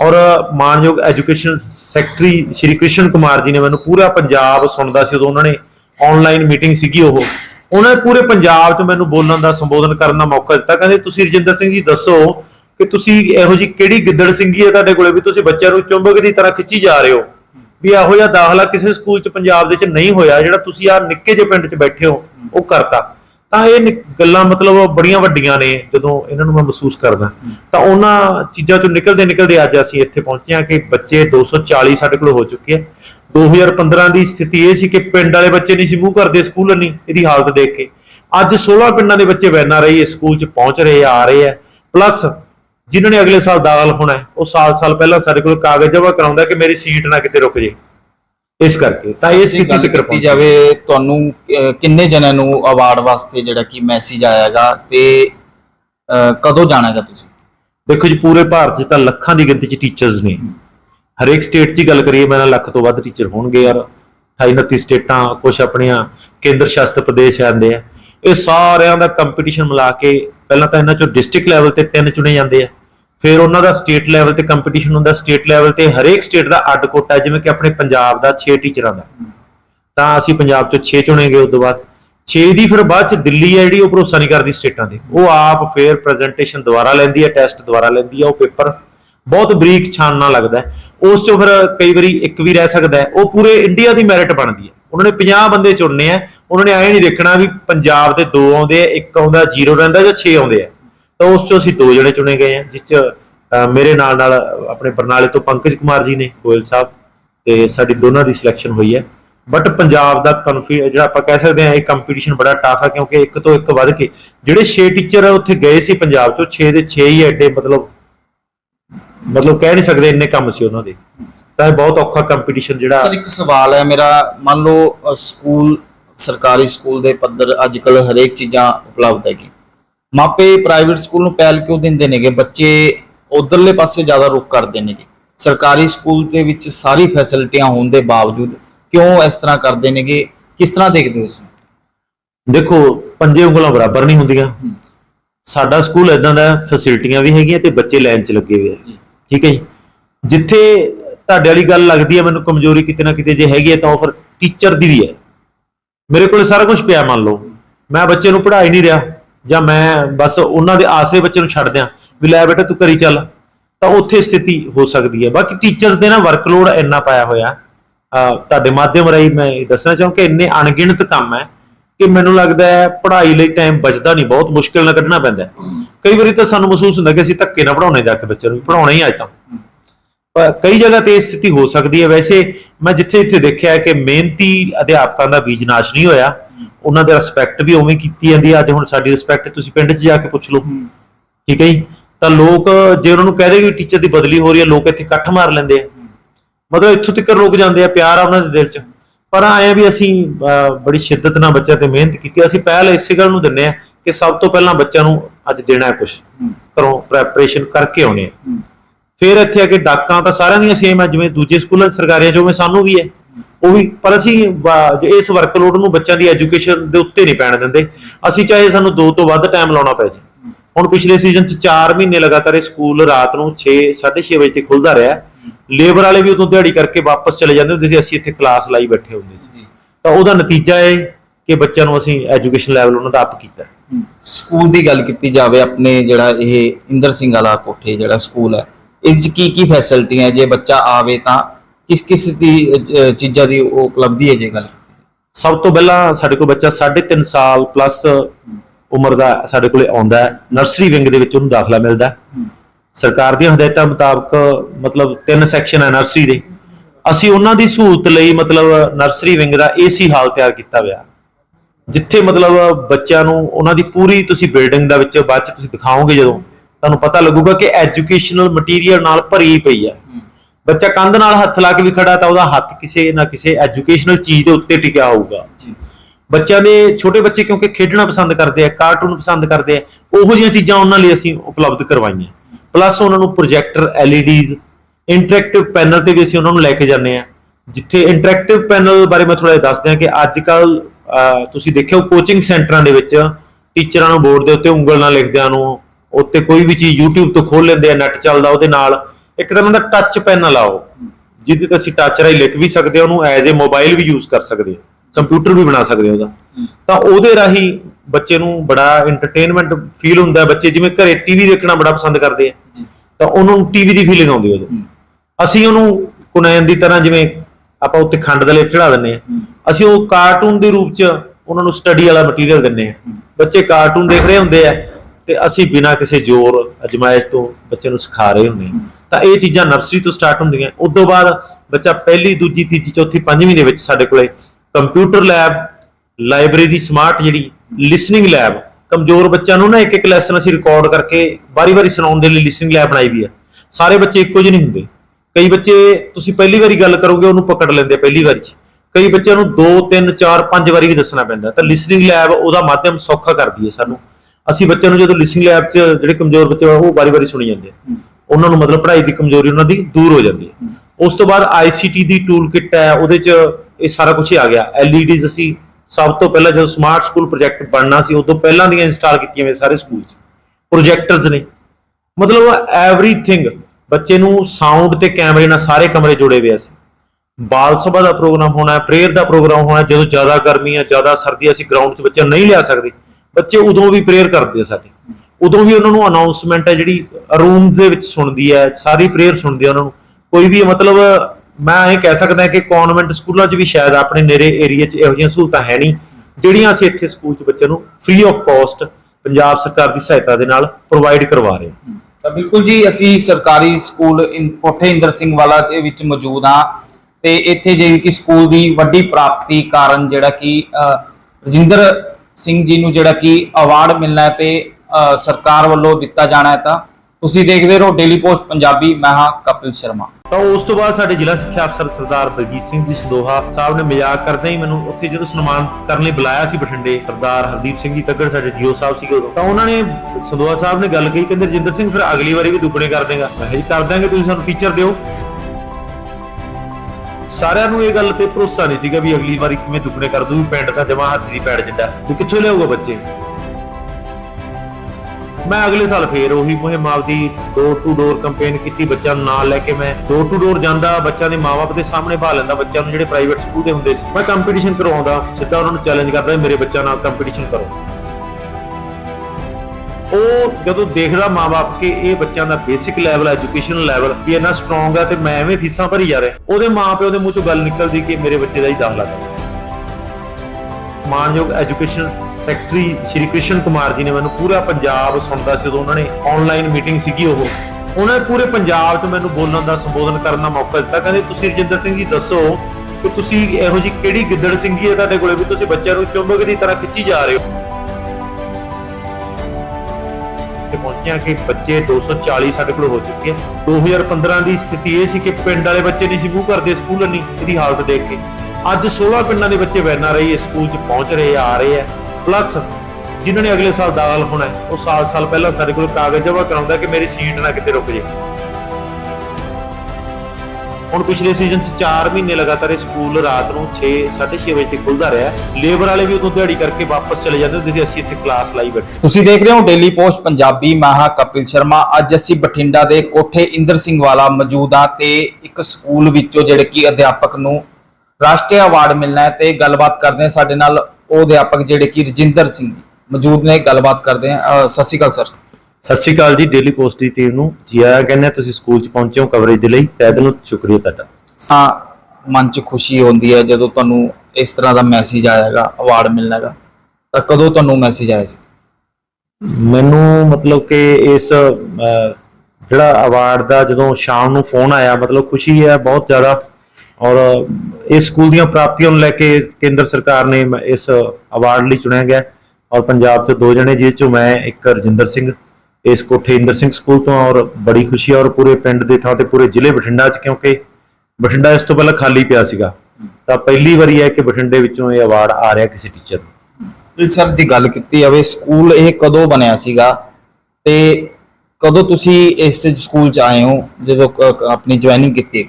ਔਰ ਮਾਨਯੋਗ ਐਜੂਕੇਸ਼ਨ ਸੈਕਟਰੀ ਸ਼੍ਰੀ ਕ੍ਰਿਸ਼ਨ ਕੁਮਾਰ ਜੀ ਨੇ ਮੈਨੂੰ ਪੂਰਾ ਪੰਜਾਬ ਸੁਣਦਾ ਸੀ ਉਦੋਂ ਉਹਨਾਂ ਨੇ ਆਨਲਾਈਨ ਮੀਟਿੰਗ ਸੀਗੀ ਉਹ। ਉਹਨਾਂ ਨੇ ਪੂਰੇ ਪੰਜਾਬ 'ਚ ਮੈਨੂੰ ਬੋਲਣ ਦਾ, ਸੰਬੋਧਨ ਕਰਨ ਦਾ ਮੌਕਾ ਦਿੱਤਾ। ਕਹਿੰਦੇ, ਤੁਸੀਂ ਰਜਿੰਦਰ ਸਿੰਘ ਜੀ ਦੱਸੋ ਕਿ ਤੁਸੀਂ ਇਹੋ ਜੀ ਕਿਹੜੀ ਗਿੱਦੜ ਸਿੰਘੀ ਹੈ ਤੁਹਾਡੇ ਕੋਲੇ ਵੀ ਤੁਸੀਂ ਬੱਚਿਆਂ ਨੂੰ ਚੁੰਬਕ ਦੀ ਤਰ੍ਹਾਂ ਖਿੱਚੀ ਜਾ ਰਹੇ ਹੋ? ਵੀ ਇਹੋ ਜਿਹਾ ਦਾਖਲਾ ਕਿਸੇ ਸਕੂਲ 'ਚ ਪੰਜਾਬ ਦੇ 'ਚ ਨਹੀਂ ਹੋਇਆ ਜਿਹੜਾ ਤੁਸੀਂ ਆ ਨਿੱਕੇ ਜਿਹੇ ਪਿੰਡ 'ਚ ਬੈਠੇ ਹੋ, ਉਹ ਕਰਤਾ। ਤਾਂ ਇਹ ਨਿ- ਗੱਲਾਂ ਮਤਲਬ ਬੜੀਆਂ ਵੱਡੀਆਂ ਨੇ, ਜਦੋਂ ਇਹਨਾਂ ਨੂੰ ਮੈਂ ਮਹਿਸੂਸ ਕਰਦਾ। ਤਾਂ ਉਹਨਾਂ ਚੀਜ਼ਾਂ ਚੋਂ ਨਿਕਲਦੇ ਨਿਕਲਦੇ ਅੱਜ ਅਸੀਂ ਇੱਥੇ ਪਹੁੰਚੇ ਹਾਂ ਕਿ ਬੱਚੇ 240 ਸਾਡੇ ਕੋਲ ਹੋ ਚੁੱਕੇ ਆ। 2015 ਦੀ ਸਥਿਤੀ ਇਹ ਸੀ ਕਿ ਪਿੰਡ ਵਾਲੇ ਬੱਚੇ ਨਹੀਂ ਸੀ ਮੂੰਹ ਕਰਦੇ ਸਕੂਲ ਨਹੀਂ, ਇਹਦੀ ਹਾਲਤ ਦੇਖ ਕੇ। ਅੱਜ 16 ਪਿੰਡਾਂ ਦੇ ਬੱਚੇ ਵੈਨਾਂ ਰਹੀ ਇਸ ਸਕੂਲ 'ਚ ਪਹੁੰਚ ਰਹੇ ਆ ਰਹੇ ਆ। ਪਲੱਸ ਜਿਨ੍ਹਾਂ ਨੇ ਅਗਲੇ ਸਾਲ ਦਾਖਲ ਹੋਣਾ ਉਹ ਸਾਲ ਸਾਲ ਪਹਿਲਾਂ ਸਾਡੇ ਕੋਲ ਕਾਗਜ਼ ਜਮ੍ਹਾਂ ਕਰਾਉਂਦਾ ਕਿ ਮੇਰੀ ਸੀਟ ਨਾ ਕਿਤੇ ਰੁਕ ਜੇ। ਇਸ ਕਰਕੇ ਤਾਂ ਇਹ ਸਥਿਤੀ ਗੱਲ ਤੱਕ ਕੀਤੀ ਪਹੁੰਚੀ। ਜਾਵੇ ਤੁਹਾਨੂੰ ਅਹ, ਕਿੰਨੇ ਜਣਿਆਂ ਨੂੰ ਅਵਾਰਡ ਵਾਸਤੇ ਜਿਹੜਾ ਕਿ ਮੈਸੇਜ ਆਇਆਗਾ ਤੇ ਅਹ, ਕਦੋਂ ਜਾਣਾਗਾ ਤੁਸੀਂ? ਦੇਖੋ ਜੀ ਪੂਰੇ ਭਾਰਤ 'ਚ ਤਾਂ ਲੱਖਾਂ ਦੀ ਗਿਣਤੀ 'ਚ ਟੀਚਰਸ ਨੇ। ਹਰੇਕ ਸਟੇਟ 'ਚ ਹੀ ਗੱਲ ਕਰੀਏ ਮੈਂ ਲੱਖ ਤੋਂ ਵੱਧ ਟੀਚਰ ਹੋਣਗੇ ਯਾਰ। 28 29 ਸਟੇਟਾਂ ਕੁਝ ਆਪਣੀਆਂ ਕੇਂਦਰ ਸ਼ਾਸਿਤ ਪ੍ਰਦੇਸ਼ ਆਉਂਦੇ ਆ। ਇਹ ਸਾਰਿਆਂ ਦਾ ਕੰਪੀਟੀਸ਼ਨ ਮਿਲਾ ਕੇ ਪਹਿਲਾਂ ਤਾਂ ਇਹਨਾਂ 'ਚੋਂ ਡਿਸਟ੍ਰਿਕਟ ਲੈਵਲ ਤੇ ਤਿੰਨ ਚੁਣੇ ਜਾਂਦੇ ਆ। ਫਿਰ ਉਹਨਾਂ ਦਾ ਸਟੇਟ ਲੈਵਲ ਤੇ ਕੰਪੀਟੀਸ਼ਨ ਹੁੰਦਾ ਸਟੇਟ ਲੈਵਲ ਤੇ ਹਰੇਕ ਸਟੇਟ ਦਾ ਅੱਡ ਕੋਟਾ ਜਿਵੇਂ ਕਿ ਆਪਣੇ ਪੰਜਾਬ ਦਾ 6 ਟੀਚਰਾਂ ਦਾ। ਤਾਂ ਅਸੀਂ ਪੰਜਾਬ 'ਚੋਂ 6 ਚੁਣੇਗੇ ਉਸ ਤੋਂ ਬਾਅਦ। 6 ਦੀ ਫਿਰ ਬਾਅਦ 'ਚ ਦਿੱਲੀ ਹੈ ਜਿਹੜੀ, ਉਹ ਭਰੋਸਾ ਨਹੀਂ ਕਰਦੀ ਸਟੇਟਾਂ ਤੇ। ਉਹ ਆਪ ਫੇਰ ਪ੍ਰੈਜੈਂਟੇਸ਼ਨ ਦੁਬਾਰਾ ਲੈਂਦੀ ਹੈ ਟੈਸਟ ਦੁਬਾਰਾ ਲੈਂਦੀ ਹੈ, ਉਹ ਪੇਪਰ ਬਹੁਤ ਬਰੀਕ ਛਾਨਣਾ ਲੱਗਦਾ ਉਸ 'ਚੋਂ ਫਿਰ ਕਈ ਵਾਰੀ ਇੱਕ ਵੀ ਰਹਿ ਸਕਦਾ ਉਹ ਪੂਰੇ ਇੰਡੀਆ ਦੀ ਮੈਰਿਟ ਬਣਦੀ ਹੈ। ਉਹਨਾਂ ਨੇ 50 ਬੰਦੇ ਚੁਣਨੇ ਆ ਉਹਨਾਂ ਨੇ ਐਂ ਨਹੀਂ ਦੇਖਣਾ ਵੀ ਪੰਜਾਬ ਦੇ ਦੋ ਆਉਂਦੇ ਆ ਇੱਕ ਆਉਂਦਾ, ਜ਼ੀਰੋ ਰਹਿੰਦਾ ਜਾਂ 6 ਆਉਂਦੇ ਆ ਤਾਂ ਉਸ 'ਚੋਂ ਅਸੀਂ ਦੋ ਜਣੇ ਚੁਣੇ ਗਏ ਆ ਜਿਸ 'ਚ ਮੇਰੇ ਨਾਲ ਨਾਲ ਆਪਣੇ ਬਰਨਾਲੇ ਤੋਂ ਪੰਕਜ ਕੁਮਾਰ ਜੀ ਨੇ, ਗੋਇਲ ਸਾਹਿਬ, ਤੇ ਸਾਡੀ ਦੋਨਾਂ ਦੀ ਸਿਲੈਕਸ਼ਨ ਹੋਈ ਹੈ। ਬਟ ਪੰਜਾਬ ਦਾ ਜਿਹੜਾ ਆਪਾਂ ਕਹਿ ਸਕਦੇ ਹਾਂ, ਇਹ ਕੰਪੀਟੀਸ਼ਨ ਬੜਾ ਟਫ ਹੈ ਕਿਉਂਕਿ ਇੱਕ ਤੋਂ ਇੱਕ ਵੱਧ ਕੇ, ਜਿਹੜੇ 6 ਟੀਚਰ ਉੱਥੇ ਗਏ ਸੀ ਪੰਜਾਬ ਤੋਂ 6 ਦੇ 6 ਹੀ ਐਡੇ ਮਤਲਬ ਮਤਲਬ ਕਹਿ ਨਹੀਂ ਸਕਦੇ ਇੰਨੇ ਕੰਮ ਸੀ ਉਹਨਾਂ ਦੇ। ਤਾਂ ਇਹ ਬਹੁਤ ਔਖਾ ਕੰਪੀਟੀਸ਼ਨ ਜਿਹੜਾ ਸਰ, ਇੱਕ ਸਵਾਲ ਹੈ ਮੇਰਾ, ਮੰਨ ਲਓ ਸਕੂਲ ਸਰਕਾਰੀ ਸਕੂਲ ਦੇ ਪੱਧਰ ਅੱਜ ਕੱਲ ਹਰੇਕ ਚੀਜ਼ਾਂ ਉਪਲਬਧ ਹੈਗੀ ਮਾਪੇ ਪ੍ਰਾਈਵੇਟ ਸਕੂਲ ਨੂੰ ਪਹਿਲ ਕਿਉਂ ਦਿੰਦੇ ਨੇਗੇ? ਬੱਚੇ ਉਧਰਲੇ ਪਾਸੇ ਜ਼ਿਆਦਾ ਰੁਕ ਕਰਦੇ ਨੇਗੇ। ਸਰਕਾਰੀ ਸਕੂਲ ਦੇ ਵਿੱਚ ਸਾਰੀ ਫੈਸਿਲਿਟੀਆਂ ਹੋਣ ਦੇ ਬਾਵਜੂਦ ਕਿਉਂ ਇਸ ਤਰ੍ਹਾਂ ਕਰਦੇ ਨੇਗੇ? ਕਿਸ ਤਰ੍ਹਾਂ ਦੇਖਦੇ ਹੋ ਨੂੰ? ਦੇਖੋ ਪੰਜੇ ਉਂਗਲਾਂ ਬਰਾਬਰ ਨਹੀਂ ਹੁੰਦੀਆਂ। ਸਾਡਾ ਸਕੂਲ ਇਦਾਂ ਦਾ ਫੈਸਿਲਿਟੀਆਂ ਵੀ ਹੈਗੀਆਂ ਤੇ ਬੱਚੇ ਲਾਈਨ 'ਚ ਲੱਗੇ ਹੋਏ ਆ। ਠੀਕ ਹੈ ਜੀ? ਜਿੱਥੇ ਤੁਹਾਡੇ ਵਾਲੀ ਗੱਲ ਲੱਗਦੀ ਹੈ ਮੈਨੂੰ ਕਮਜ਼ੋਰੀ ਕਿਤੇ ਨਾ ਕਿਤੇ ਜੇ ਹੈਗੀ ਹੈ ਤਾਂ ਉਹ ਫਿਰ ਟੀਚਰ ਦੀ ਵੀ ਹੈ। ਮੇਰੇ ਕੋਲ ਸਾਰਾ ਕੁਝ ਪਿਆ ਮੰਨ ਲਓ। ਮੈਂ ਬੱਚੇ ਨੂੰ ਪੜ੍ਹਾ ਹੀ ਨਹੀਂ ਰਿਹਾ। ਜਾਂ ਮੈਂ ਬਸ ਉਹਨਾਂ ਦੇ ਆਸਰੇ ਬੱਚੇ ਨੂੰ ਛੱਡ ਦਿਆਂ ਵੀ ਲੈ ਬੇਟਾ ਤੂੰ ਕਰੀ ਚੱਲ। ਤਾਂ ਉੱਥੇ ਸਥਿਤੀ ਹੋ ਸਕਦੀ ਹੈ। ਬਾਕੀ ਟੀਚਰ ਦੇ ਨਾ ਵਰਕਲੋਡ ਇੰਨਾ ਪਾਇਆ ਹੋਇਆ। ਤੁਹਾਡੇ ਮਾਧਿਅਮ ਰਾਹੀਂ ਮੈਂ ਇਹ ਦੱਸਣਾ ਚਾਹੁੰ ਕਿ ਇੰਨੇ ਅਣਗਿਣਤ ਕੰਮ ਹੈ ਕਿ ਮੈਨੂੰ ਲੱਗਦਾ ਹੈ ਪੜ੍ਹਾਈ ਲਈ ਟਾਈਮ ਬਚਦਾ ਨਹੀਂ, ਬਹੁਤ ਮੁਸ਼ਕਿਲ ਨਾਲ ਕੱਢਣਾ ਪੈਂਦਾ ਕਈ ਵਾਰੀ ਤਾਂ ਸਾਨੂੰ ਮਹਿਸੂਸ ਹੁੰਦਾ ਕਿ ਅਸੀਂ ਧੱਕੇ ਨਾਲ ਪੜਾਉਣੇ ਜਾ ਕੇ ਬੱਚੇ ਨੂੰ। ਪੜਾਉਣਾ ਹੀ ਅੱਜ ਤਾਂ। ਕਈ ਜਗ੍ਹਾ ਤੇ ਇਹ ਸਥਿਤੀ ਹੋ ਸਕਦੀ ਹੈ। ਵੈਸੇ ਮੈਂ ਜਿੱਥੇ ਜਿੱਥੇ ਦੇਖਿਆ ਹੈ ਕਿ ਮਿਹਨਤੀ ਅਧਿਆਪਕਾਂ ਦਾ ਬੀਜ ਨਾਸ਼ ਨਹੀਂ ਹੋਇਆ। ਉਹਨਾਂ ਦਾ ਰਿਸਪੈਕਟ ਵੀ ਉਵੇਂ ਕੀਤੀ ਜਾਂਦੀ ਹੈ ਅੱਜ ਹੁਣ ਸਾਡੀ ਰਿਸਪੈਕਟ ਤੁਸੀਂ ਪਿੰਡ 'ਚ ਜਾ ਕੇ ਪੁੱਛ ਲਓ। ਠੀਕ ਹੈ ਜੀ? ਤਾਂ ਲੋਕ ਜੇ ਉਹਨਾਂ ਨੂੰ ਕਹਦੇ ਕਿ ਟੀਚਰ ਦੀ ਬਦਲੀ ਹੋ ਰਹੀ ਹੈ ਲੋਕ ਇੱਥੇ ਇਕੱਠ ਮਾਰ ਲੈਂਦੇ ਆ। ਮਤਲਬ ਇੱਥੋਂ ਤੱਕ ਰੁਕ ਜਾਂਦੇ ਆ ਪਿਆਰ ਆ ਉਹਨਾਂ ਦੇ ਦਿਲ 'ਚ। ਪਰ ਆਏ ਆ ਵੀ ਅਸੀਂ ਬੜੀ ਸ਼ਿੱਦਤ ਨਾਲ ਬੱਚਿਆਂ ਤੇ ਮਿਹਨਤ ਕੀਤੀ ਅਸੀਂ ਪਹਿਲ ਇਸੇ ਗੱਲ ਨੂੰ ਦਿੰਨੇ ਆ ਕਿ ਸਭ ਤੋਂ ਪਹਿਲਾਂ ਬੱਚਿਆਂ ਨੂੰ ਅੱਜ ਦੇਣਾ ਹੈ ਕੁਝ ਘਰੋਂ ਪ੍ਰੈਪਰੇਸ਼ਨ ਕਰਕੇ ਆਉਣੇ ਆ। ਫਿਰ ਇੱਥੇ ਆ ਕੇ ਡਾਕਾਂ ਤਾਂ ਸਾਰਿਆਂ ਦੀਆਂ ਸੇਮ ਹੈ ਜਿਵੇਂ ਦੂਜੇ ਸਕੂਲਾਂ ਸਰਕਾਰੀਆਂ ਉਵੇਂ ਸਾਨੂੰ ਵੀ ਹੈ। ਉਹ ਵੀ ਪਰ ਅਸੀਂ ਵਾ- ਜੇ ਇਸ ਵਰਕਲੋਡ ਨੂੰ ਬੱਚਿਆਂ ਦੀ ਐਜੂਕੇਸ਼ਨ ਦੇ ਉੱਤੇ ਨਹੀਂ ਪੈਣ ਦਿੰਦੇ ਅਸੀਂ ਚਾਹੇ ਸਾਨੂੰ ਦੋ ਤੋਂ ਵੱਧ ਟਾਈਮ ਲਾਉਣਾ ਪੈ ਜੇ। ਹੁਣ ਪਿਛਲੇ ਸੀਜ਼ਨ 'ਚ 4 ਮਹੀਨੇ ਲਗਾਤਾਰ ਇਹ ਸਕੂਲ ਰਾਤ ਨੂੰ 6 6:30 ਵਜੇ ਤੱਕ ਖੁੱਲਦਾ ਰਿਹਾ। ਲੇਬਰ ਵਾਲੇ ਵੀ ਉਦੋਂ ਦਿਹਾੜੀ ਕਰਕੇ ਵਾਪਸ ਚਲੇ ਜਾਂਦੇ ਹੁੰਦੇ ਸੀ ਅਸੀਂ ਇੱਥੇ ਕਲਾਸ ਲਾਈ ਬੈਠੇ ਹੁੰਦੇ ਸੀ। ਤਾਂ ਉਹਦਾ ਨਤੀਜਾ ਇਹ ਕਿ ਬੱਚਿਆਂ ਨੂੰ ਅਸੀਂ ਐਜੂਕੇਸ਼ਨ ਲੈਵਲ ਉਹਨਾਂ ਦਾ ਅਪ ਕੀਤਾ। ਸਕੂਲ ਦੀ ਗੱਲ ਕੀਤੀ ਜਾਵੇ ਆਪਣੇ ਜਿਹੜਾ ਇਹ ਇੰਦਰ ਸਿੰਘ ਵਾਲਾ ਕੋਠੇ ਜਿਹੜਾ ਸਕੂਲ ਹੈ ਇਸ 'ਚ ਕੀ ਕੀ ਫੈਸਿਲਿਟੀ ਹੈ? ਜੇ ਬੱਚਾ ਆਵੇ ਤਾਂ ਕਿਸ ਕਿਸ ਦੀ ਅ, ਚੀਜ਼ਾਂ ਦੀ ਉਹ ਉਪਲਬਧੀ ਹੈ ਜੇ ਗੱਲ ਸਭ ਤੋਂ ਪਹਿਲਾਂ ਸਾਡੇ ਕੋਲ ਬੱਚਾ 3.5 ਸਾਲ ਪਲੱਸ ਉਮਰ ਦਾ ਸਾਡੇ ਕੋਲੇ ਆਉਂਦਾ ਹੈ। ਨਰਸਰੀ ਵਿੰਗ ਦੇ ਵਿੱਚ ਉਹਨੂੰ ਦਾਖਲਾ ਮਿਲਦਾ ਹੈ। ਸਰਕਾਰ ਦੀਆਂ ਹਦਾਇਤਾਂ ਮੁਤਾਬਕ ਮਤਲਬ ਤਿੰਨ ਸੈਕਸ਼ਨ ਹੈ ਨਰਸਰੀ ਦੇ। ਅਸੀਂ ਉਹਨਾਂ ਦੀ ਸਹੂਲਤ ਲਈ ਮਤਲਬ ਨਰਸਰੀ ਵਿੰਗ ਦਾ ਏਸੀ ਹਾਲ ਤਿਆਰ ਕੀਤਾ ਹੋਇਆ। ਜਿੱਥੇ ਮਤਲਬ ਬੱਚਿਆਂ ਨੂੰ ਉਹਨਾਂ ਦੀ ਪੂਰੀ ਤੁਸੀਂ ਬਿਲਡਿੰਗ ਦਾ ਵਿੱਚ ਬਾਅਦ ਚ ਤੁਸੀਂ ਦਿਖਾਓਗੇ ਜਦੋਂ ਤੁਹਾਨੂੰ ਪਤਾ ਲੱਗੂਗਾ ਕਿ ਐਜੂਕੇਸ਼ਨਲ ਮਟੀਰੀਅਲ ਨਾਲ ਭਰੀ ਪਈ ਹੈ। ਬੱਚਾ ਕੰਧ ਨਾਲ ਹੱਥ ਲਾ ਕੇ ਵੀ ਖੜਾ ਤਾਂ ਉਹਦਾ ਹੱਥ ਕਿਸੇ ਨਾ ਕਿਸੇ ਐਜੂਕੇਸ਼ਨਲ ਚੀਜ਼ ਦੇ ਉੱਤੇ ਟਿਕਿਆ ਹੋਊਗਾ। ਬੱਚਿਆਂ ਦੇ ਛੋਟੇ ਬੱਚੇ ਕਿਉਂਕਿ ਖੇਡਣਾ ਪਸੰਦ ਕਰਦੇ ਆ ਕਾਰਟੂਨ ਪਸੰਦ ਕਰਦੇ ਆ ਉਹੋ ਜਿਹੀਆਂ ਚੀਜ਼ਾਂ ਉਹਨਾਂ ਲਈ ਅਸੀਂ ਉਪਲਬਧ ਕਰਵਾਈਆਂ। ਪਲੱਸ ਉਹਨਾਂ ਨੂੰ ਪ੍ਰੋਜੈਕਟਰ ਐਲਈਡੀਜ਼ ਇੰਟਰੈਕਟਿਵ ਪੈਨਲ ਤੇ ਵੀ ਅਸੀਂ ਉਹਨਾਂ ਨੂੰ ਲੈ ਕੇ ਜਾਂਦੇ ਆ। ਜਿੱਥੇ ਇੰਟਰੈਕਟਿਵ ਪੈਨਲ ਬਾਰੇ ਮੈਂ ਥੋੜਾ ਜਿਹਾ ਦੱਸ ਦਿਆਂ ਕਿ ਅੱਜ ਕੱਲ ਤੁਸੀਂ ਦੇਖਿਓ ਕੋਚਿੰਗ ਸੈਂਟਰਾਂ ਦੇ ਵਿੱਚ ਟੀਚਰਾਂ ਨੂੰ ਬੋਰਡ ਦੇ ਉੱਤੇ ਉਂਗਲ ਨਾਲ ਲਿਖਦਿਆਂ ਨੂੰ ਉੱਤੇ ਕੋਈ ਵੀ ਚੀਜ਼ YouTube ਤੋਂ ਖੋਲ ਲੈਂਦੇ ਆ ਨੈਟ ਚੱਲਦਾ ਉਹਦੇ ਨਾਲ। ਇੱਕ ਤਰ੍ਹਾਂ ਦਾ ਟੱਚ ਪੈਨ ਲਾਓ ਜਿਹਦੇ ਤੇ ਅਸੀਂ ਟੱਚ ਰਾਹੀਂ ਲਿਖ ਵੀ ਸਕਦੇ ਹਾਂ ਉਹਨੂੰ ਐਜ਼ ਅ ਮੋਬਾਈਲ ਵੀ ਯੂਜ਼ ਕਰ ਸਕਦੇ ਹਾਂ ਕੰਪਿਊਟਰ ਵੀ ਬਣਾ ਸਕਦੇ ਹਾਂ ਉਹਦਾ। ਤਾਂ ਉਹਦੇ ਰਾਹੀਂ ਬੱਚੇ ਨੂੰ ਬੜਾ ਐਂਟਰਟੇਨਮੈਂਟ ਫੀਲ ਹੁੰਦਾ ਬੱਚੇ ਜਿਵੇਂ ਘਰੇ ਟੀਵੀ ਦੇਖਣਾ ਬੜਾ ਪਸੰਦ ਕਰਦੇ ਆ। ਤਾਂ ਉਹਨਾਂ ਟੀਵੀ ਦੀ ਫੀਲਿੰਗ ਆਉਂਦੀ ਉਦੋਂ ਅਸੀਂ ਉਹਨੂੰ ਕੁਨੈਨ ਦੀ ਤਰ੍ਹਾਂ ਜਿਵੇਂ ਆਪਾਂ ਉੱਤੇ ਖੰਡ ਦੇ ਲਈ ਚੜਾ ਦਿੰਨੇ ਆ ਅਸੀਂ ਉਹ ਕਾਰਟੂਨ ਦੇ ਰੂਪ 'ਚ ਉਹਨਾਂ ਨੂੰ ਸਟੱਡੀ ਵਾਲਾ ਮਟੀਰੀਅਲ ਦਿੰਨੇ ਆ ਬੱਚੇ ਕਾਰਟੂਨ ਦੇਖ ਰਹੇ ਹੁੰਦੇ ਆ ਤੇ ਅਸੀਂ ਬਿਨਾਂ ਕਿਸੇ ਜ਼ੋਰ ਅਜਮਾਇਸ਼ ਤੋਂ ਬੱਚੇ ਨੂੰ ਸਿਖਾ ਰਹੇ ਹੁੰਦੇ ਆ। ਤਾਂ ਇਹ ਚੀਜ਼ਾਂ ਨਰਸਰੀ ਤੋਂ ਸਟਾਰਟ ਹੁੰਦੀਆਂ। ਉਸ ਤੋਂ ਬਾਅਦ ਬੱਚਾ ਪਹਿਲੀ, ਦੂਜੀ, ਤੀਜੀ, ਚੌਥੀ, ਪੰਜਵੀਂ ਦੇ ਵਿੱਚ ਸਾਡੇ ਕੋਲੇ ਕੰਪਿਊਟਰ ਲੈਬ ਲਾਇਬ੍ਰੇਰੀ ਸਮਾਰਟ ਜਿਹੜੀ ਲਿਸਨਿੰਗ ਲੈਬ ਕਮਜ਼ੋਰ ਬੱਚਿਆਂ ਨੂੰ ਨਾ ਇੱਕ ਇੱਕ ਲੈਸਨ ਅਸੀਂ ਰਿਕਾਰਡ ਕਰਕੇ ਵਾਰੀ-ਵਾਰੀ ਸੁਣਾਉਣ ਦੇ ਲਈ ਲਿਸਨਿੰਗ ਲੈਬ ਬਣਾਈ ਵੀ ਆ। ਸਾਰੇ ਬੱਚੇ ਇੱਕੋ ਜਿਹੇ ਨਹੀਂ ਹੁੰਦੇ। ਕਈ ਬੱਚੇ ਤੁਸੀਂ ਪਹਿਲੀ ਵਾਰੀ ਗੱਲ ਕਰੋਗੇ, ਉਹਨੂੰ ਪਕੜ ਲੈਂਦੇ ਪਹਿਲੀ ਵਾਰੀ ਕਈ ਬੱਚਿਆਂ ਨੂੰ 2 3 4 5 ਵਾਰੀ ਵੀ ਦੱਸਣਾ ਪੈਂਦਾ। ਤਾਂ ਲਿਸਨਿੰਗ ਲੈਬ ਉਹਦਾ ਮਾਧਿਅਮ ਸੌਖਾ ਕਰਦੀ ਹੈ ਸਾਨੂੰ। ਅਸੀਂ ਬੱਚਿਆਂ ਨੂੰ ਜਦੋਂ ਲਿਸਨਿੰਗ ਲੈਬ 'ਚ ਜਿਹੜੇ ਕਮਜ਼ੋਰ ਬੱਚੇ ਆ, ਉਹ ਵਾਰੀ-ਵਾਰੀ ਸੁਣੀ ਜਾਂਦੇ ਆ। ਉਹਨਾਂ ਨੂੰ ਮਤਲਬ ਪੜ੍ਹਾਈ ਦੀ ਕਮਜ਼ੋਰੀ ਉਹਨਾਂ ਦੀ ਦੂਰ ਹੋ ਜਾਂਦੀ ਹੈ। ਉਸ ਤੋਂ ਬਾਅਦ ICT ਦੀ ਟੂਲ ਕਿੱਟ ਹੈ, ਉਹਦੇ 'ਚ ਇਹ ਸਾਰਾ ਕੁਝ ਹੀ ਆ ਗਿਆ। LEDs ਅਸੀਂ ਸਭ ਤੋਂ ਪਹਿਲਾਂ ਜਦੋਂ ਸਮਾਰਟ ਸਕੂਲ ਪ੍ਰੋਜੈਕਟ ਬਣਨਾ ਸੀ, ਉਦੋਂ ਪਹਿਲਾਂ ਦੀਆਂ ਇੰਸਟਾਲ ਕੀਤੀਆਂ ਹੋਈਆਂ ਸਾਰੇ ਸਕੂਲ 'ਚ। ਪ੍ਰੋਜੈਕਟਰਸ ਨੇ। ਮਤਲਬ ਐਵਰੀਥਿੰਗ ਬੱਚੇ ਨੂੰ ਸਾਊਂਡ ਤੇ ਕੈਮਰੇ ਨਾਲ ਸਾਰੇ ਕਮਰੇ ਜੁੜੇ ਹੋਏ ਸੀ ਬਾਲ ਸਭਾ ਦਾ ਪ੍ਰੋਗਰਾਮ ਹੋਣਾ ਹੈ ਪ੍ਰੇਅਰ ਦਾ ਪ੍ਰੋਗਰਾਮ ਹੋਣਾ, ਜਦੋਂ ਜ਼ਿਆਦਾ ਗਰਮੀ ਆ, ਜ਼ਿਆਦਾ ਸਰਦੀ ਅਸੀਂ ਗਰਾਊਂਡ 'ਚ ਬੱਚਿਆਂ ਨਹੀਂ ਲਿਆ ਸਕਦੇ। ਬੱਚੇ ਉਦੋਂ ਵੀ ਪ੍ਰੇਅਰ ਕਰਦੇ ਆ ਸਾਡੇ। ਉਦੋਂ ਵੀ ਉਹਨਾਂ ਨੂੰ ਅਨਾਉਂਸਮੈਂਟ ਹੈ ਜਿਹੜੀ ਰੂਮ ਦੇ ਵਿੱਚ ਸੁਣਦੀ ਹੈ, ਸਾਰੀ ਪ੍ਰੇਅਰ ਸੁਣਦੀ ਹੈ ਉਹਨਾਂ ਨੂੰ। ਕੋਈ ਵੀ ਮਤਲਬ ਮੈਂ ਇਹ ਕਹਿ ਸਕਦਾ ਕਿ ਕਨਵੈਂਟ ਸਕੂਲਾਂ 'ਚ ਵੀ ਸ਼ਾਇਦ ਆਪਣੇ ਨੇੜੇ ਏਰੀਆ 'ਚ ਇਹੋ ਜਿਹੀਆਂ ਸਹੂਲਤਾਂ ਹੈ ਨਹੀਂ, ਜਿਹੜੀਆਂ ਅਸੀਂ ਇੱਥੇ ਸਕੂਲ 'ਚ ਬੱਚਿਆਂ ਨੂੰ ਫ੍ਰੀ ਆਫ ਕਾਸਟ ਪੰਜਾਬ ਸਰਕਾਰ ਦੀ ਸਹਾਇਤਾ ਦੇ ਨਾਲ ਪ੍ਰੋਵਾਈਡ ਕਰਵਾ ਰਹੇ ਹਾਂ। ਤਾਂ ਬਿਲਕੁਲ ਜੀ, ਅਸੀਂ ਸਰਕਾਰੀ ਸਕੂਲ ਇਨ- ਕੋਠੇ ਇੰਦਰ ਸਿੰਘ ਵਾਲਾ ਦੇ ਵਿੱਚ ਮੌਜੂਦ ਹਾਂ ਤੇ ਇੱਥੇ ਜਿਹੜੀ ਕਿ ਸਕੂਲ ਦੀ ਵੱਡੀ ਪ੍ਰਾਪਤੀ ਕਾਰਨ ਜਿਹੜਾ ਕਿ ਰਜਿੰਦਰ ਸਿੰਘ ਜੀ ਨੂੰ ਜਿਹੜਾ ਕਿ ਅਵਾਰਡ ਮਿਲਣਾ ਹੈ ਤੇ ਸਰਕਾਰ ਵੱਲੋਂ ਦਿੱਤਾ ਜਾਣਾ ਹੈ ਤਾਂ ਤੁਸੀਂ ਦੇਖਦੇ ਰਹੋ ਡੇਲੀ ਪੋਸਟ ਪੰਜਾਬੀ, ਮੈਂ ਹਾਂ ਕਪਿਲ ਸ਼ਰਮਾ। ਤਾਂ ਉਸ ਤੋਂ ਬਾਅਦ ਸਾਡੇ ਜ਼ਿਲ੍ਹਾ ਸਿੱਖਿਆ ਅਫਸਰ ਸਰਦਾਰ ਬਲਜੀਤ ਸਿੰਘ ਜੀ ਸੰਦੋਹਾ ਸਾਹਿਬ ਨੇ ਮਜ਼ਾਕ ਕਰਦੇ ਹੀ ਮੈਨੂੰ ਉੱਥੇ ਜਦੋਂ ਸਨਮਾਨ ਕਰਨ ਲਈ ਬੁਲਾਇਆ ਸੀ ਬਠਿੰਡੇ, ਸਰਦਾਰ ਹਰਦੀਪ ਸਿੰਘ ਜੀ ਤੱਕੜ ਸਾਡੇ ਜੀਓ ਸਾਹਿਬ ਸੀਗੇ ਉਦੋਂ। ਤਾਂ ਉਹਨਾਂ ਨੇ ਸੰਦੋਹਾ ਸਾਹਿਬ ਨੇ ਗੱਲ ਕਹੀ, ਕਹਿੰਦੇ, ਰਜਿੰਦਰ ਸਿੰਘ, ਫਿਰ ਅਗਲੀ ਵਾਰੀ ਵੀ ਦੁੱਗਣੇ ਕਰ ਦੇਗਾ। ਮੈਂ ਕਿਹਾ ਜੀ, ਕਰ ਦਾਂਗੇ ਤੁਸੀਂ ਸਾਨੂੰ ਟੀਚਰ ਦਿਓ। ਸਾਰਿਆਂ ਨੂੰ ਇਹ ਗੱਲ ਤੇ ਭਰੋਸਾ ਨਹੀਂ ਸੀਗਾ ਵੀ ਅਗਲੀ ਵਾਰੀ ਕਿਵੇਂ ਦੁੱਗਣੇ ਕਰ ਦੂ ਪਿੰਡ ਤਾਂ ਜਮਾ ਹੱਥ ਦੀ ਪੈੜ ਜਿੱਡਾ। ਵੀ ਕਿੱਥੋਂ ਲਿਆਊਗਾ ਬੱਚੇ? ਮੈਂ ਅਗਲੇ ਸਾਲ ਫੇਰ ਉਹੀ ਮੁਹਿੰਮ ਆਪਦੀ ਡੋਰ ਟੂ ਡੋਰ ਕੈਂਪੇਨ ਕੀਤੀ, ਬੱਚਿਆਂ ਨੂੰ ਨਾਲ ਲੈ ਕੇ ਮੈਂ ਡੋਰ ਟੂ ਡੋਰ ਜਾਂਦਾ, ਬੱਚਿਆਂ ਦੇ ਮਾਪੇ ਦੇ ਸਾਹਮਣੇ ਭਾ ਲੈਂਦਾ, ਬੱਚਿਆਂ ਨੂੰ ਜਿਹੜੇ ਪ੍ਰਾਈਵੇਟ ਸਕੂਲ ਦੇ ਹੁੰਦੇ ਸੀ। ਮੈਂ ਕੰਪੀਟੀਸ਼ਨ ਕਰਵਾਉਂਦਾ, ਸਿੱਧਾ ਉਹਨਾਂ ਨੂੰ ਚੈਲੰਜ ਕਰਦਾ ਵੀ ਮੇਰੇ ਬੱਚਿਆਂ ਨਾਲ ਕੰਪੀਟੀਸ਼ਨ ਕਰੋ। ਉਹ ਜਦੋਂ ਦੇਖਦਾ ਮਾਪੇ ਕਿ ਇਹ ਬੱਚਿਆਂ ਦਾ ਬੇਸਿਕ ਲੈਵਲ ਐਜੂਕੇਸ਼ਨਲ ਲੈਵਲ ਵੀ ਇੰਨਾ ਸਟਰੋਂਗ ਹੈ ਤੇ ਮੈਂ ਐਵੇਂ ਫੀਸਾਂ ਭਰੀ ਜਾ ਰਿਹਾ, ਉਹਦੇ ਮਾਪੇ ਉਹਦੇ ਮੂੰਹ ਚੋਂ ਗੱਲ ਨਿਕਲਦੀ ਕਿ ਮੇਰੇ ਬੱਚੇ ਦਾ ਹੀ ਦਾਖਲਾ ਕਰੋ ਮਾਨਯੋਗ ਐਜੂਕੇਸ਼ਨ ਸੈਕਟਰੀ ਸ਼੍ਰੀ ਕ੍ਰਿਸ਼ਨ ਕੁਮਾਰ ਜੀ ਨੇ ਮੈਨੂੰ ਪੂਰਾ ਪੰਜਾਬ ਸੁਣਦਾ ਸੀ ਉਦੋਂ ਉਹਨਾਂ ਨੇ ਆਨਲਾਈਨ ਮੀਟਿੰਗ ਸੀਗੀ ਉਹ। ਉਹਨਾਂ ਨੇ ਪੂਰੇ ਪੰਜਾਬ 'ਚ ਮੈਨੂੰ ਬੋਲਣ ਦਾ, ਸੰਬੋਧਨ ਕਰਨ ਦਾ ਮੌਕਾ ਦਿੱਤਾ। ਕਹਿੰਦੇ, ਤੁਸੀਂ ਰਜਿੰਦਰ ਸਿੰਘ ਜੀ ਦੱਸੋ ਕਿ ਤੁਸੀਂ ਇਹੋ ਜੀ ਕਿਹੜੀ ਗਿੱਦੜ ਸਿੰਘੀ ਹੈ ਤੁਹਾਡੇ ਕੋਲੇ ਵੀ ਤੁਸੀਂ ਬੱਚਿਆਂ ਨੂੰ ਚੁੰਬਕ ਦੀ ਤਰ੍ਹਾਂ ਖਿੱਚੀ ਜਾ ਰਹੇ ਹੋ? ਇੱਥੇ ਪਹੁੰਚੇ ਹਾਂ ਕਿ ਬੱਚੇ 240 ਸਾਡੇ ਕੋਲ ਹੋ ਚੁੱਕੇ ਆ। 2015 ਦੀ ਸਥਿਤੀ ਇਹ ਸੀ ਕਿ ਪਿੰਡ ਵਾਲੇ ਬੱਚੇ ਨਹੀਂ ਸੀ ਮੂੰਹ ਕਰਦੇ ਸਕੂਲ ਨਹੀਂ, ਇਹਦੀ ਹਾਲਤ ਦੇਖ ਕੇ। ਅੱਜ 16 ਪਿੰਡਾਂ ਦੇ ਬੱਚੇ ਵੈਨਾਂ ਰਹੀ ਸਕੂਲ 'ਚ ਪਹੁੰਚ ਰਹੇ ਆ, ਰਹੇ ਆ ਪਲੱਸ ਜਿਨ੍ਹਾਂ ਨੇ ਅਗਲੇ ਸਾਲ ਦਾਖਲ ਹੋਣਾ ਉਹ ਸਾਲ-ਸਾਲ ਪਹਿਲਾਂ ਸਾਡੇ ਕੋਲ ਕਾਗਜ਼ ਜਮ੍ਹਾਂ ਕਰਾਉਂਦਾ ਕਿ ਮੇਰੀ ਸੀਟ ਨਾ ਕਿਤੇ ਰੁਕ ਜੇ। ਹੁਣ ਪਿਛਲੇ ਸੀਜ਼ਨ 'ਚ 4 ਮਹੀਨੇ ਲਗਾਤਾਰ ਇਹ ਸਕੂਲ ਰਾਤ ਨੂੰ 6 6:30 ਵਜੇ ਤੱਕ ਖੁੱਲਦਾ ਰਿਹਾ। ਲੇਬਰ ਵਾਲੇ ਵੀ ਉਦੋਂ ਦਿਹਾੜੀ ਕਰਕੇ ਵਾਪਸ ਚਲੇ ਜਾਂਦੇ ਹੁੰਦੇ ਸੀ ਅਸੀਂ ਇੱਥੇ ਕਲਾਸ ਲਾਈ ਬੈਠੇ। ਤੁਸੀਂ ਦੇਖ ਰਹੇ ਹੋ ਡੇਲੀ ਪੋਸਟ ਪੰਜਾਬੀ ਮੈਂ ਹਾਂ ਕਪਿਲ ਸ਼ਰਮਾ। ਅੱਜ ਅਸੀਂ ਬਠਿੰਡਾ ਦੇ ਕੋਠੇ ਇੰਦਰ ਸਿੰਘ ਵਾਲਾ ਮੌਜੂਦ ਹਾਂ ਤੇ ਇੱਕ ਸਕੂਲ ਵਿੱਚੋਂ ਜਿਹੜੇ ਕਿ ਅਧਿਆਪਕ ਨੂੰ ਰਾਸ਼ਟਰੀ ਅਵਾਰਡ ਮਿਲਣਾ ਹੈ ਤੇ ਗੱਲਬਾਤ ਕਰਦੇ ਹਾਂ ਸਾਡੇ ਨਾਲ ਉਹ ਅਧਿਆਪਕ ਜਿਹੜੇ ਕਿ ਰਜਿੰਦਰ ਸਿੰਘ ਜੀ ਮੌਜੂਦ ਨੇ ਗੱਲਬਾਤ ਕਰਦੇ ਹਾਂ। ਅਹ ਸਤਿ ਸ਼੍ਰੀ ਅਕਾਲ ਸਰ। ਸਤਿ ਸ਼੍ਰੀ ਅਕਾਲ ਜੀ ਡੇਲੀ ਪੋਸਟ ਦੀ ਟੀਮ ਨੂੰ ਜੀ ਆਇਆਂ ਕਹਿੰਦੇ ਹਾਂ, ਤੁਸੀਂ ਸਕੂਲ 'ਚ ਪਹੁੰਚੇ ਹੋ ਕਵਰੇਜ ਦੇ ਲਈ ਤਹਿ ਦਿਲੋਂ ਸ਼ੁਕਰੀਆ ਤੁਹਾਡਾ। ਸਾਂ ਮਨ 'ਚ ਖੁਸ਼ੀ ਹੁੰਦੀ ਹੈ ਜਦੋਂ ਤੁਹਾਨੂੰ ਇਸ ਤਰ੍ਹਾਂ ਦਾ ਮੈਸੇਜ ਆਏਗਾ ਅਵਾਰਡ ਮਿਲਣਾਗਾ ਤਾਂ ਕਦੋਂ ਤੁਹਾਨੂੰ ਮੈਸੇਜ ਆਇਆ ਸੀ? ਮੈਨੂੰ ਮਤਲਬ ਕਿ ਇਸ ਅਹ, ਜਿਹੜਾ ਅਵਾਰਡ ਦਾ ਜਦੋਂ ਸ਼ਾਮ ਨੂੰ ਫੋਨ ਆਇਆ ਮਤਲਬ ਖੁਸ਼ੀ ਹੈ ਬਹੁਤ ਜ਼ਿਆਦਾ ਔਰ ਇਸ ਸਕੂਲ ਦੀਆਂ ਪ੍ਰਾਪਤੀਆਂ ਨੂੰ ਲੈ ਕੇ ਕੇਂਦਰ ਸਰਕਾਰ ਨੇ ਇਸ ਅਵਾਰਡ ਲਈ ਚੁਣਿਆ ਗਿਆ। ਔਰ ਪੰਜਾਬ ਤੋਂ ਦੋ ਜਣੇ, ਜਿਸ ਚੋਂ ਮੈਂ, ਇੱਕ ਰਜਿੰਦਰ ਸਿੰਘ, ਇਸ ਕੋਠੇ ਇੰਦਰ ਸਿੰਘ ਸਕੂਲ ਤੋਂ, ਔਰ ਬੜੀ ਖੁਸ਼ੀ ਹੈ ਔਰ ਪੂਰੇ ਪਿੰਡ ਦੇ ਥਾਂ ਤੇ ਪੂਰੇ ਜ਼ਿਲ੍ਹੇ ਬਠਿੰਡਾ 'ਚ, ਕਿਉਂਕਿ ਬਠਿੰਡਾ ਇਸ ਤੋਂ ਪਹਿਲਾਂ ਖਾਲੀ ਪਿਆ ਸੀਗਾ। ਤਾਂ ਪਹਿਲੀ ਵਾਰੀ ਹੈ ਕਿ ਬਠਿੰਡੇ ਵਿੱਚੋਂ ਇਹ ਅਵਾਰਡ ਆ ਰਿਹਾ ਕਿਸੇ ਟੀਚਰ ਨੂੰ। ਤੇ ਸਰ, ਜੀ ਗੱਲ ਕੀਤੀ ਜਾਵੇ, ਸਕੂਲ ਇਹ ਕਦੋਂ ਬਣਿਆ ਸੀਗਾ? ਤੇ ਕਦੋਂ ਤੁਸੀਂ ਇਸ ਸਕੂਲ 'ਚ ਆਏ ਹੋ, ਜਦੋਂ ਆਪਣੀ ਜੁਆਇਨਿੰਗ ਕੀਤੀ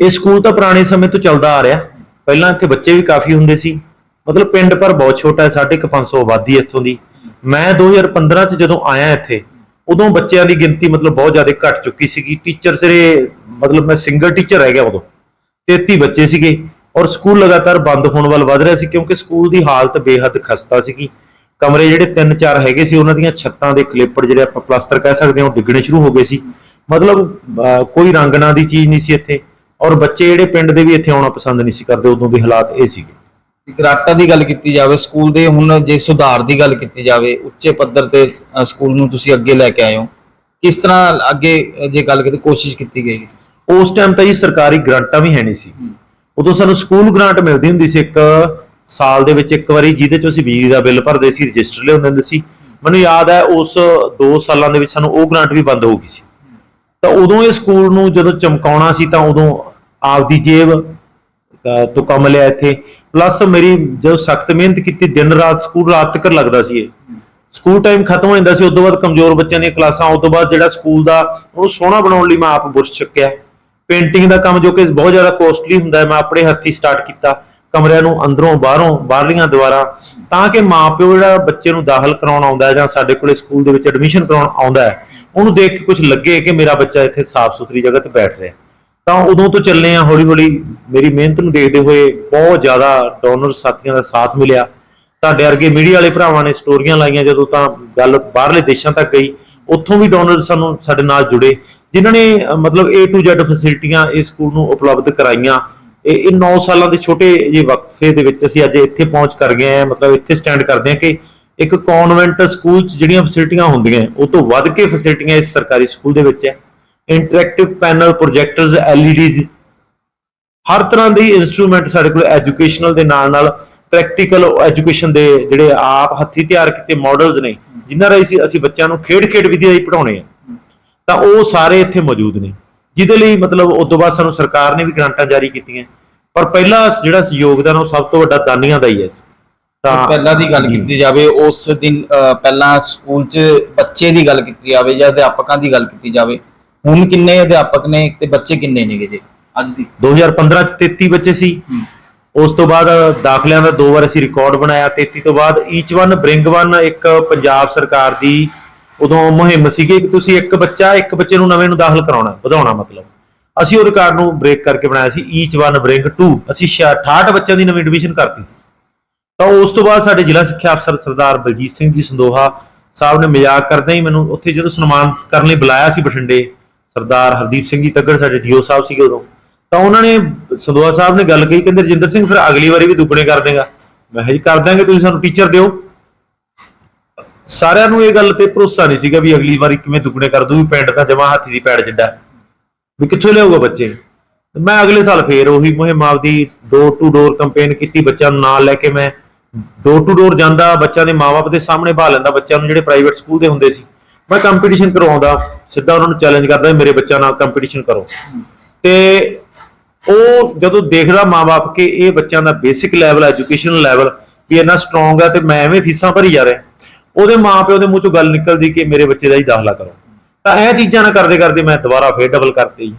ਇਹ ਸਕੂਲ ਤਾਂ ਪੁਰਾਣੇ ਸਮੇਂ ਤੋਂ ਚੱਲਦਾ ਆ ਰਿਹਾ। ਪਹਿਲਾਂ ਇੱਥੇ ਬੱਚੇ ਵੀ ਕਾਫੀ ਹੁੰਦੇ ਸੀ। ਮਤਲਬ ਪਿੰਡ ਪਰ ਬਹੁਤ ਛੋਟਾ ਹੈ 550 ਆਬਾਦੀ ਇੱਥੋਂ ਦੀ। ਮੈਂ 2015 ਚ ਜਦੋਂ ਆਇਆ ਇੱਥੇ ਉਦੋਂ ਬੱਚਿਆਂ ਦੀ ਗਿਣਤੀ ਮਤਲਬ ਬਹੁਤ ਜ਼ਿਆਦਾ ਘਟ ਚੁੱਕੀ ਸੀਗੀ। ਟੀਚਰ ਸਿਰੇ ਮਤਲਬ ਮੈਂ ਸਿੰਗਲ ਟੀਚਰ ਰਹਿ ਗਿਆ ਉਦੋਂ। 33 ਬੱਚੇ ਸੀਗੇ ਔਰ ਸਕੂਲ ਲਗਾਤਾਰ ਬੰਦ ਹੋਣ ਵੱਲ ਵਧ ਰਿਹਾ ਸੀ ਕਿਉਂਕਿ ਸਕੂਲ ਦੀ ਹਾਲਤ ਬੇਹੱਦ ਖਸਤਾ ਸੀਗੀ। ਕਮਰੇ ਜਿਹੜੇ ਤਿੰਨ ਚਾਰ ਹੈਗੇ ਸੀ ਉਹਨਾਂ ਦੀਆਂ ਛੱਤਾਂ ਦੇ ਖਲੇਪੜ ਜਿਹੜੇ ਆਪਾਂ ਪਲਾਸਟਰ ਕਹਿ ਸਕਦੇ ਹਾਂ ਉਹ ਡਿੱਗਣੇ ਸ਼ੁਰੂ ਹੋ ਗਏ ਸੀ। ਮਤਲਬ ਅਹ, ਕੋਈ ਰੰਗਣਾ ਦੀ ਚੀਜ਼ ਨਹੀਂ ਸੀ ਇੱਥੇ। ਔਰ ਬੱਚੇ ਜਿਹੜੇ ਪਿੰਡ ਦੇ ਵੀ ਇੱਥੇ ਆਉਣਾ ਪਸੰਦ ਨਹੀਂ ਸੀ ਕਰਦੇ ਉਦੋਂ ਦੇ ਹਾਲਾਤ ਇਹ ਸੀਗੇ। ਗਰਾਟਾ ਦੀ ਗੱਲ ਕੀਤੀ ਜਾਵੇ ਸਕੂਲ ਦੇ ਹੁਣ ਜੇ ਸੁਧਾਰ ਦੀ ਗੱਲ ਕੀਤੀ ਜਾਵੇ ਉੱਚੇ ਪੱਧਰ ਤੇ ਅ, ਸਕੂਲ ਨੂੰ ਤੁਸੀਂ ਅੱਗੇ ਲੈ ਕੇ ਆਏ ਹੋ। ਕਿਸ ਤਰ੍ਹਾਂ ਅੱਗੇ ਜੇ ਗੱਲ ਕਰੀ ਕੋਸ਼ਿਸ਼ ਕੀਤੀ ਗਈ? ਉਸ ਟਾਈਮ ਤਾਂ ਜੀ ਸਰਕਾਰੀ ਗ੍ਰਾਂਟਾਂ ਵੀ ਹੈ ਨਹੀਂ ਸੀ। ਉਦੋਂ ਸਾਨੂੰ ਸਕੂਲ ਗ੍ਰਾਂਟ ਮਿਲਦੀ ਹੁੰਦੀ ਸੀ ਇੱਕ ਸਾਲ ਦੇ ਵਿੱਚ ਇੱਕ ਵਾਰੀ ਜਿਹਦੇ ਚੋਂ ਅਸੀਂ ਬਿਜਲੀ ਦਾ ਬਿੱਲ ਭਰਦੇ ਸੀ ਰਜਿਸਟਰ ਲਿਆਉਂਦੇ ਹੁੰਦੇ ਸੀ। ਮੈਨੂੰ ਯਾਦ ਹੈ ਉਸ 2 ਸਾਲਾਂ ਦੇ ਵਿੱਚ ਸਾਨੂੰ ਉਹ ਗ੍ਰਾਂਟ ਵੀ ਬੰਦ ਹੋ ਗਈ ਸੀ। ਤਾਂ ਉਦੋਂ ਇਹ ਸਕੂਲ ਨੂੰ ਜਦੋਂ ਚਮਕਾਉਣਾ ਸੀ ਤਾਂ ਉਦੋਂ ਆਪਦੀ ਜੇਬ ਤੋਂ ਕੰਮ ਲਿਆ ਇੱਥੇ। ਪਲੱਸ ਮੇਰੀ ਜਦੋਂ ਸਖਤ ਮਿਹਨਤ ਕੀਤੀ, ਦਿਨ ਰਾਤ ਸਕੂਲ ਰਾਤ ਤੱਕ ਲੱਗਦਾ ਸੀ ਇਹ। ਸਕੂਲ ਟਾਈਮ ਖਤਮ ਹੋ ਜਾਂਦਾ ਸੀ ਉਸ ਤੋਂ ਬਾਅਦ ਕਮਜ਼ੋਰ ਬੱਚਿਆਂ ਦੀਆਂ ਕਲਾਸਾਂ ਉਸ ਤੋਂ ਬਾਅਦ ਜਿਹੜਾ ਸਕੂਲ ਦਾ ਉਹਨੂੰ ਸੋਹਣਾ ਬਣਾਉਣ ਲਈ ਮੈਂ ਆਪ ਬੁਰਸ਼ ਚੱਕਿਆ। ਪੇਂਟਿੰਗ ਦਾ ਕੰਮ ਜੋ ਕਿ ਬਹੁਤ ਜ਼ਿਆਦਾ ਕੋਸਟਲੀ ਹੁੰਦਾ ਹੈ ਮੈਂ ਆਪਣੇ ਹੱਥੀ ਸਟਾਰਟ ਕੀਤਾ। ਕਮਰਿਆਂ ਨੂੰ ਅੰਦਰੋਂ, ਬਾਹਰੋਂ, ਬਾਹਰਲੀਆਂ ਦੀਵਾਰਾਂ, ਤਾਂ ਕਿ ਮਾਪਿਓ ਜਿਹੜਾ ਬੱਚੇ ਨੂੰ ਦਾਖਲ ਕਰਾਉਣ ਆਉਂਦਾ ਹੈ ਜਾਂ ਸਾਡੇ ਕੋਲੇ ਸਕੂਲ ਦੇ ਵਿੱਚ ਐਡਮਿਸ਼ਨ ਕਰਾਉਣ ਆਉਂਦਾ ਹੈ, ਉਹਨੂੰ ਦੇਖ ਕੇ ਕੁਝ ਲੱਗੇ ਕਿ ਮੇਰਾ ਬੱਚਾ ਇੱਥੇ ਸਾਫ਼ ਸੁਥਰੀ ਜਗ੍ਹਾ ਤੇ ਬੈਠ ਰਿਹਾ। ਤਾਂ ਉਦੋਂ ਤੋਂ ਚੱਲੇ ਆ ਹੌਲੀ ਹੌਲੀ। ਮੇਰੀ ਮਿਹਨਤ ਨੂੰ ਦੇਖਦੇ ਹੋਏ ਬਹੁਤ ਜ਼ਿਆਦਾ ਡੋਨਰ ਸਾਥੀਆਂ ਦਾ ਸਾਥ ਮਿਲਿਆ। ਤੁਹਾਡੇ ਵਰਗੇ ਮੀਡੀਆ ਵਾਲੇ ਭਰਾਵਾਂ ਨੇ ਸਟੋਰੀਆਂ ਲਾਈਆਂ ਜਦੋਂ ਤਾਂ ਗੱਲ ਬਾਹਰਲੇ ਦੇਸ਼ਾਂ ਤੱਕ ਗਈ, ਉੱਥੋਂ ਵੀ ਡੋਨਰ ਸਾਨੂੰ ਸਾਡੇ ਨਾਲ ਜੁੜੇ, ਜਿਨ੍ਹਾਂ ਨੇ ਮਤਲਬ A to Z ਫੈਸਿਲਿਟੀਆਂ ਇਸ ਸਕੂਲ ਨੂੰ ਉਪਲਬਧ ਕਰਾਈਆਂ। ਇਹ ਇਹ 9 ਸਾਲਾਂ ਦੇ ਛੋਟੇ ਜਿਹੇ ਵਕਫੇ ਦੇ ਵਿੱਚ ਅਸੀਂ ਅੱਜ ਇੱਥੇ ਪਹੁੰਚ ਕਰ ਗਏ ਹਾਂ, ਮਤਲਬ ਇੱਥੇ ਸਟੈਂਡ ਕਰਦੇ ਹਾਂ ਕਿ ਇੱਕ ਕਨਵੈਂਟ ਸਕੂਲ 'ਚ ਜਿਹੜੀਆਂ ਫੈਸਿਲਿਟੀਆਂ ਹੁੰਦੀਆਂ, ਉਹ ਤੋਂ ਵੱਧ ਕੇ ਫੈਸਿਲਿਟੀਆਂ ਇਸ ਸਰਕਾਰੀ ਸਕੂਲ ਦੇ ਵਿੱਚ ਹੈ। ਇੰਟਰੈਕਟਿਵ ਪੈਨਲ ਪ੍ਰੋਜੈਕਟਰਸ LEDs ਹਰ ਤਰ੍ਹਾਂ ਦੇ ਇਨਸਟਰੂਮੈਂਟ ਸਾਡੇ ਕੋਲ ਐਜੂਕੇਸ਼ਨਲ ਦੇ ਨਾਲ ਨਾਲ ਪ੍ਰੈਕਟੀਕਲ ਐਜੂਕੇਸ਼ਨ ਦੇ ਜਿਹੜੇ ਆਪ ਹੱਥੀ ਤਿਆਰ ਕੀਤੇ ਮਾਡਲਸ ਨੇ ਜਿਨ੍ਹਾਂ ਰਾਹੀਂ ਅਸੀਂ ਅਸੀਂ ਬੱਚਿਆਂ ਨੂੰ ਖੇਡ-ਖੇਡ ਵਿਧਿਆ ਹੀ ਪੜਾਉਣੇ ਆ। ਤਾਂ ਉਹ ਸਾਰੇ ਇੱਥੇ ਮੌਜੂਦ ਨੇ ਜਿਹਦੇ ਲਈ ਮਤਲਬ ਉਸ ਤੋਂ ਬਾਅਦ ਸਾਨੂੰ ਸਰਕਾਰ ਨੇ ਵੀ ਗ੍ਰਾਂਟਾਂ ਜਾਰੀ ਕੀਤੀਆਂ। ਪਰ ਪਹਿਲਾ ਜਿਹੜਾ ਯੋਗਦਾਨ ਉਹ ਸਭ ਤੋਂ ਵੱਡਾ ਦਾਨੀਆਂ ਦਾ ਹੀ ਹੈ। ਤਾਂ ਪਹਿਲਾਂ ਦੀ ਗੱਲ ਕੀਤੀ ਜਾਵੇ ਉਸ ਦਿਨ ਪਹਿਲਾਂ ਸਕੂਲ 'ਚ ਬੱਚੇ ਦੀ ਗੱਲ ਕੀਤੀ ਜਾਵੇ ਜਾਂ ਅਧਿਆਪਕਾਂ ਦੀ ਗੱਲ ਕੀਤੀ ਜਾਵੇ ਹੁਣ ਕਿੰਨੇ ਅਧਿਆਪਕ ਨੇ ਤੇ ਬੱਚੇ ਕਿੰਨੇ ਨੇਗੇ ਜੀ? ਅੱਜ ਦੀ। 2015 ਚ 33 ਬੱਚੇ ਸੀ। ਉਸ ਤੋਂ ਬਾਅਦ ਦਾਖਲਿਆਂ ਦਾ ਦੋ ਵਾਰ ਅਸੀਂ ਰਿਕਾਰਡ ਬਣਾਇਆ। 33 ਤੋਂ ਬਾਅਦ ਈਚ ਵਨ ਬ੍ਰਿੰਗ ਵਨ ਇੱਕ ਪੰਜਾਬ ਸਰਕਾਰ ਦੀ ਉਦੋਂ ਮੁਹਿੰਮ ਸੀਗੀ ਕਿ ਤੁਸੀਂ ਇੱਕ ਬੱਚਾ ਇੱਕ ਬੱਚੇ ਨੂੰ ਨਵੇਂ ਨੂੰ ਦਾਖਲ ਕਰਾਉਣਾ ਵਧਾਉਣਾ ਮਤਲਬ। ਅਸੀਂ ਉਹ ਰਿਕਾਰਡ ਨੂੰ ਬ੍ਰੇਕ ਕਰਕੇ ਬਣਾਇਆ ਸੀ। ਈਚ ਵਨ ਬ੍ਰਿੰਗ 2 ਅਸੀਂ 68 ਬੱਚਿਆਂ ਦੀ ਨਵੀਂ ਐਡਮਿਸ਼ਨ ਕਰਤੀ ਸੀ। ਤਾਂ ਉਸ ਤੋਂ ਬਾਅਦ ਸਾਡੇ ਜ਼ਿਲ੍ਹਾ ਸਿੱਖਿਆ ਅਫਸਰ ਸਰਦਾਰ ਬਲਜੀਤ ਸਿੰਘ ਜੀ ਸੰਦੋਹਾ ਸਾਹਿਬ ਨੇ ਮਜ਼ਾਕ ਕਰਦੇ ਹੀ ਮੈਨੂੰ ਉੱਥੇ ਜਦੋਂ ਸਨਮਾਨ ਕਰਨ ਲਈ ਬੁਲਾਇਆ ਸੀ ਬਠਿੰਡੇ ਸਰਦਾਰ ਹਰਦੀਪ ਸਿੰਘ ਜੀ ਤੱਗੜ ਸਾਡੇ ਡੀਓ ਸਾਹਿਬ ਸੀਗੇ ਉਦੋਂ। ਤਾਂ ਉਹਨਾਂ ਨੇ ਸੰਦੋਹਾ ਸਾਹਿਬ ਨੇ ਗੱਲ ਕਹੀ, ਕਹਿੰਦੇ ਰਜਿੰਦਰ ਸਿੰਘ, ਫਿਰ ਅਗਲੀ ਵਾਰੀ ਵੀ ਦੁੱਗਣੇ ਕਰ ਦੇਗਾ। ਮੈਂ ਕਿਹਾ ਜੀ, ਕਰ ਦਾਂਗੇ ਤੁਸੀਂ ਸਾਨੂੰ ਟੀਚਰ ਦਿਓ। ਸਾਰਿਆਂ ਨੂੰ ਇਹ ਗੱਲ ਤੇ ਭਰੋਸਾ ਨਹੀਂ ਸੀਗਾ ਵੀ ਅਗਲੀ ਵਾਰੀ ਕਿਵੇਂ ਦੁੱਗਣੇ ਕਰ ਦੂ ਵੀ ਪਿੰਡ ਤਾਂ ਜਮਾ ਹਾਥੀ ਦੀ ਪੈੜ ਜਿੱਡਾ। ਵੀ ਕਿੱਥੋਂ ਲਿਆਊਗਾ ਬੱਚੇ? ਮੈਂ ਅਗਲੇ ਸਾਲ ਫੇਰ ਉਹੀ ਮੁਹਿੰਮ ਆਪਦੀ ਡੋਰ ਟੂ ਡੋਰ ਕੈਂਪੇਨ ਕੀਤੀ, ਬੱਚਿਆਂ ਨੂੰ ਨਾਲ ਲੈ ਕੇ ਮੈਂ ਡੋਰ ਟੂ ਡੋਰ ਜਾਂਦਾ, ਬੱਚਿਆਂ ਦੇ ਮਾਪੇ ਦੇ ਸਾਹਮਣੇ ਭਾ ਲੈਂਦਾ, ਬੱਚਿਆਂ ਨੂੰ ਜਿਹੜੇ ਪ੍ਰਾਈਵੇਟ ਸਕੂਲ ਦੇ ਹੁੰਦੇ ਸੀ। ਮੈਂ ਕੰਪੀਟੀਸ਼ਨ ਕਰਵਾਉਂਦਾ, ਸਿੱਧਾ ਉਹਨਾਂ ਨੂੰ ਚੈਲੰਜ ਕਰਦਾ ਮੇਰੇ ਬੱਚਿਆਂ ਨਾਲ ਕੰਪੀਟੀਸ਼ਨ ਕਰੋ। ਤੇ ਉਹ ਜਦੋਂ ਦੇਖਦਾ ਮਾਪੇ ਕਿ ਇਹ ਬੱਚਿਆਂ ਦਾ ਬੇਸਿਕ ਲੈਵਲ ਐਜੂਕੇਸ਼ਨ ਲੈਵਲ ਵੀ ਇੰਨਾ ਸਟਰੋਂਗ ਹੈ ਤੇ ਮੈਂ ਐਵੇਂ ਫੀਸਾਂ ਭਰੀ ਜਾ ਰਿਹਾ, ਉਹਦੇ ਮਾਪਿਓ ਦੇ ਮੂੰਹ ਚੋਂ ਗੱਲ ਨਿਕਲਦੀ ਕਿ ਮੇਰੇ ਬੱਚੇ ਦਾ ਹੀ ਦਾਖਲਾ ਕਰੋ। ਤਾਂ ਇਹ ਚੀਜ਼ਾਂ ਨਾ ਕਰਦੇ ਕਰਦੇ ਮੈਂ ਦੁਬਾਰਾ ਫੇਰ ਡਬਲ ਕਰਤੀ। ਜੀ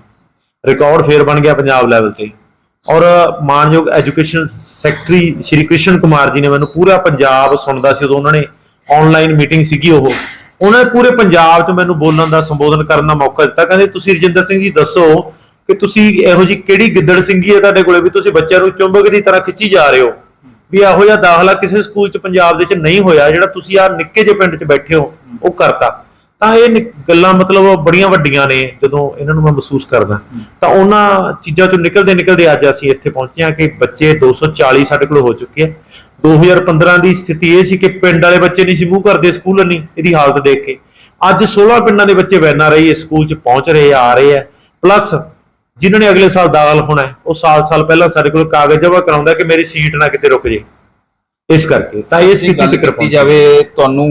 ਰਿਕਾਰਡ ਫੇਰ ਬਣ ਗਿਆ ਪੰਜਾਬ ਲੈਵਲ ਤੇ। ਔਰ ਮਾਨਯੋਗ ਐਜੂਕੇਸ਼ਨ ਸੈਕਟਰੀ ਸ਼੍ਰੀ ਕ੍ਰਿਸ਼ਨ ਕੁਮਾਰ ਜੀ ਨੇ ਮੈਨੂੰ ਪੂਰਾ ਪੰਜਾਬ ਸੁਣਦਾ ਸੀ, ਉਦੋਂ ਉਹਨਾਂ ਨੇ ਆਨਲਾਈਨ ਮੀਟਿੰਗ ਸੀਗੀ ਉਹ। ਉਹਨਾਂ ਨੇ ਪੂਰੇ ਪੰਜਾਬ 'ਚ ਮੈਨੂੰ ਬੋਲਣ ਦਾ ਸੰਬੋਧਨ ਕਰਨ ਦਾ ਮੌਕਾ ਦਿੱਤਾ। ਕਹਿੰਦੇ, ਤੁਸੀਂ ਰਜਿੰਦਰ ਸਿੰਘ ਜੀ ਦੱਸੋ ਕਿ ਤੁਸੀਂ ਇਹੋ ਜੀ ਕਿਹੜੀ ਗਿੱਦੜ ਸਿੰਘੀ ਹੈ ਤੁਹਾਡੇ ਕੋਲੇ? ਵੀ ਤੁਸੀਂ ਬੱਚਿਆਂ ਨੂੰ ਚੁੰਬਕ ਦੀ ਤਰ੍ਹਾਂ ਖਿੱਚੀ ਜਾ ਰਹੇ ਹੋ। ਵੀ ਇਹੋ ਜਿਹਾ ਦਾਖਲਾ ਕਿਸੇ ਸਕੂਲ 'ਚ ਪੰਜਾਬ ਦੇ 'ਚ ਨਹੀਂ ਹੋਇਆ, ਜਿਹੜਾ ਤੁਸੀਂ ਆ ਨਿੱਕੇ ਜਿਹੇ ਪਿੰਡ 'ਚ ਬੈਠੇ ਹੋ, ਉਹ ਕਰਤਾ। ਤਾਂ ਇਹ ਨਿਕ ਗੱਲਾਂ ਮਤਲਬ ਬੜੀਆਂ ਵੱਡੀਆਂ ਨੇ ਜਦੋਂ ਇਹਨਾਂ ਨੂੰ ਮੈਂ ਮਹਿਸੂਸ ਕਰਦਾ। ਤਾਂ ਉਹਨਾਂ ਚੀਜ਼ਾਂ ਚੋਂ ਨਿਕਲਦੇ ਨਿਕਲਦੇ ਅੱਜ ਅਸੀਂ ਇੱਥੇ ਪਹੁੰਚੇ ਹਾਂ ਕਿ ਬੱਚੇ 240 ਸਾਡੇ ਕੋਲ ਹੋ ਚੁੱਕੇ ਆ। 2015 ਦੀ ਸਥਿਤੀ ਇਹ ਸੀ ਕਿ ਪਿੰਡ ਵਾਲੇ ਬੱਚੇ ਨਹੀਂ ਸੀ, ਮੂੰਹ ਕਰਦੇ ਸਕੂਲ ਨਹੀਂ, ਇਹਦੀ ਹਾਲਤ ਦੇਖ ਕੇ। ਅੱਜ 16 ਪਿੰਡਾਂ ਦੇ ਬੱਚੇ ਵੈਨਾਂ ਰਹੀ ਇਸ ਸਕੂਲ 'ਚ ਪਹੁੰਚ ਰਹੇ ਆ ਆ ਰਹੇ ਆ। ਪਲੱਸ ਜਿਨ੍ਹਾਂ ਨੇ ਅਗਲੇ ਸਾਲ ਦਾਖਲ ਹੋਣਾ ਹੈ, ਉਹ ਸਾਲ-ਸਾਲ ਪਹਿਲਾਂ ਸਾਡੇ ਕੋਲ ਕਾਗਜ਼ ਜਮ੍ਹਾਂ ਕਰਾਉਂਦਾ ਕਿ ਮੇਰੀ ਸੀਟ ਨਾ ਕਿਤੇ ਰੁਕ ਜੇ। ਇਸ ਕਰਕੇ ਤਾਂ ਇਹ ਸਥਿਤੀ ਤੱਕ ਕੀਤੀ। ਜਾਵੇ ਤੁਹਾਨੂੰ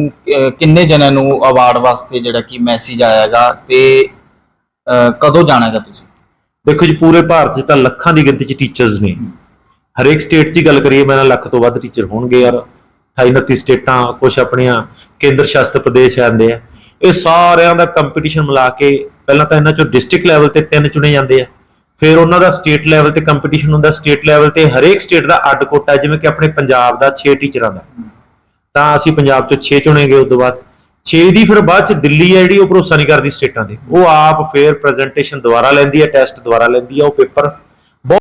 ਕਿੰਨੇ ਜਣਿਆਂ ਨੂੰ ਅਵਾਰਡ ਵਾਸਤੇ ਜਿਹੜਾ ਕਿ ਮੈਸੇਜ ਆਇਆਗਾ ਤੇ ਕਦੋਂ ਜਾਣਾਗਾ ਤੁਸੀਂ? ਦੇਖੋ ਜੀ ਪੂਰੇ ਭਾਰਤ 'ਚ ਤਾਂ ਲੱਖਾਂ ਦੀ ਗਿਣਤੀ 'ਚ ਟੀਚਰਸ ਨੇ। ਹਰੇਕ ਸਟੇਟ 'ਚ ਗੱਲ ਕਰੀਏ ਮੈਂ ਲੱਖ ਤੋਂ ਵੱਧ ਟੀਚਰ ਹੋਣਗੇ ਯਾਰ। 28 29 ਸਟੇਟਾਂ ਕੁਝ ਆਪਣੀਆਂ ਕੇਂਦਰ ਸ਼ਾਸਿਤ ਪ੍ਰਦੇਸ਼ ਆਉਂਦੇ ਆ। ਇਹ ਸਾਰਿਆਂ ਦਾ ਕੰਪੀਟੀਸ਼ਨ ਮਿਲਾ ਕੇ ਪਹਿਲਾਂ ਤਾਂ ਇਹਨਾਂ 'ਚੋਂ ਡਿਸਟ੍ਰਿਕਟ ਲੈਵਲ ਤੇ ਤਿੰਨ ਚੁਣੇ ਜਾਂਦੇ ਆ। ਫਿਰ ਉਹਨਾਂ ਦਾ ਸਟੇਟ ਲੈਵਲ ਤੇ ਕੰਪੀਟੀਸ਼ਨ ਹੁੰਦਾ ਸਟੇਟ ਲੈਵਲ ਤੇ ਹਰੇਕ ਸਟੇਟ ਦਾ ਅੱਡ ਕੋਟਾ ਜਿਵੇਂ ਕਿ ਆਪਣੇ ਪੰਜਾਬ ਦਾ 6 ਟੀਚਰਾਂ ਦਾ। ਤਾਂ ਅਸੀਂ ਪੰਜਾਬ ਚੋਂ 6 ਚੁਣੇਗੇ ਉਸ ਤੋਂ ਬਾਅਦ। 6 ਦੀ ਫਿਰ ਬਾਅਦ ਚ ਦਿੱਲੀ ਹੈ ਜਿਹੜੀ, ਉਹ ਭਰੋਸਾ ਨਹੀਂ ਕਰਦੀ ਸਟੇਟਾਂ ਦੇ ਉਹ ਆਪ ਫਿਰ ਪ੍ਰੈਜੈਂਟੇਸ਼ਨ ਦੁਬਾਰਾ ਲੈਂਦੀ ਹੈ ਟੈਸਟ ਦੁਬਾਰਾ ਲੈਂਦੀ ਹੈ, ਉਹ ਪੇਪਰ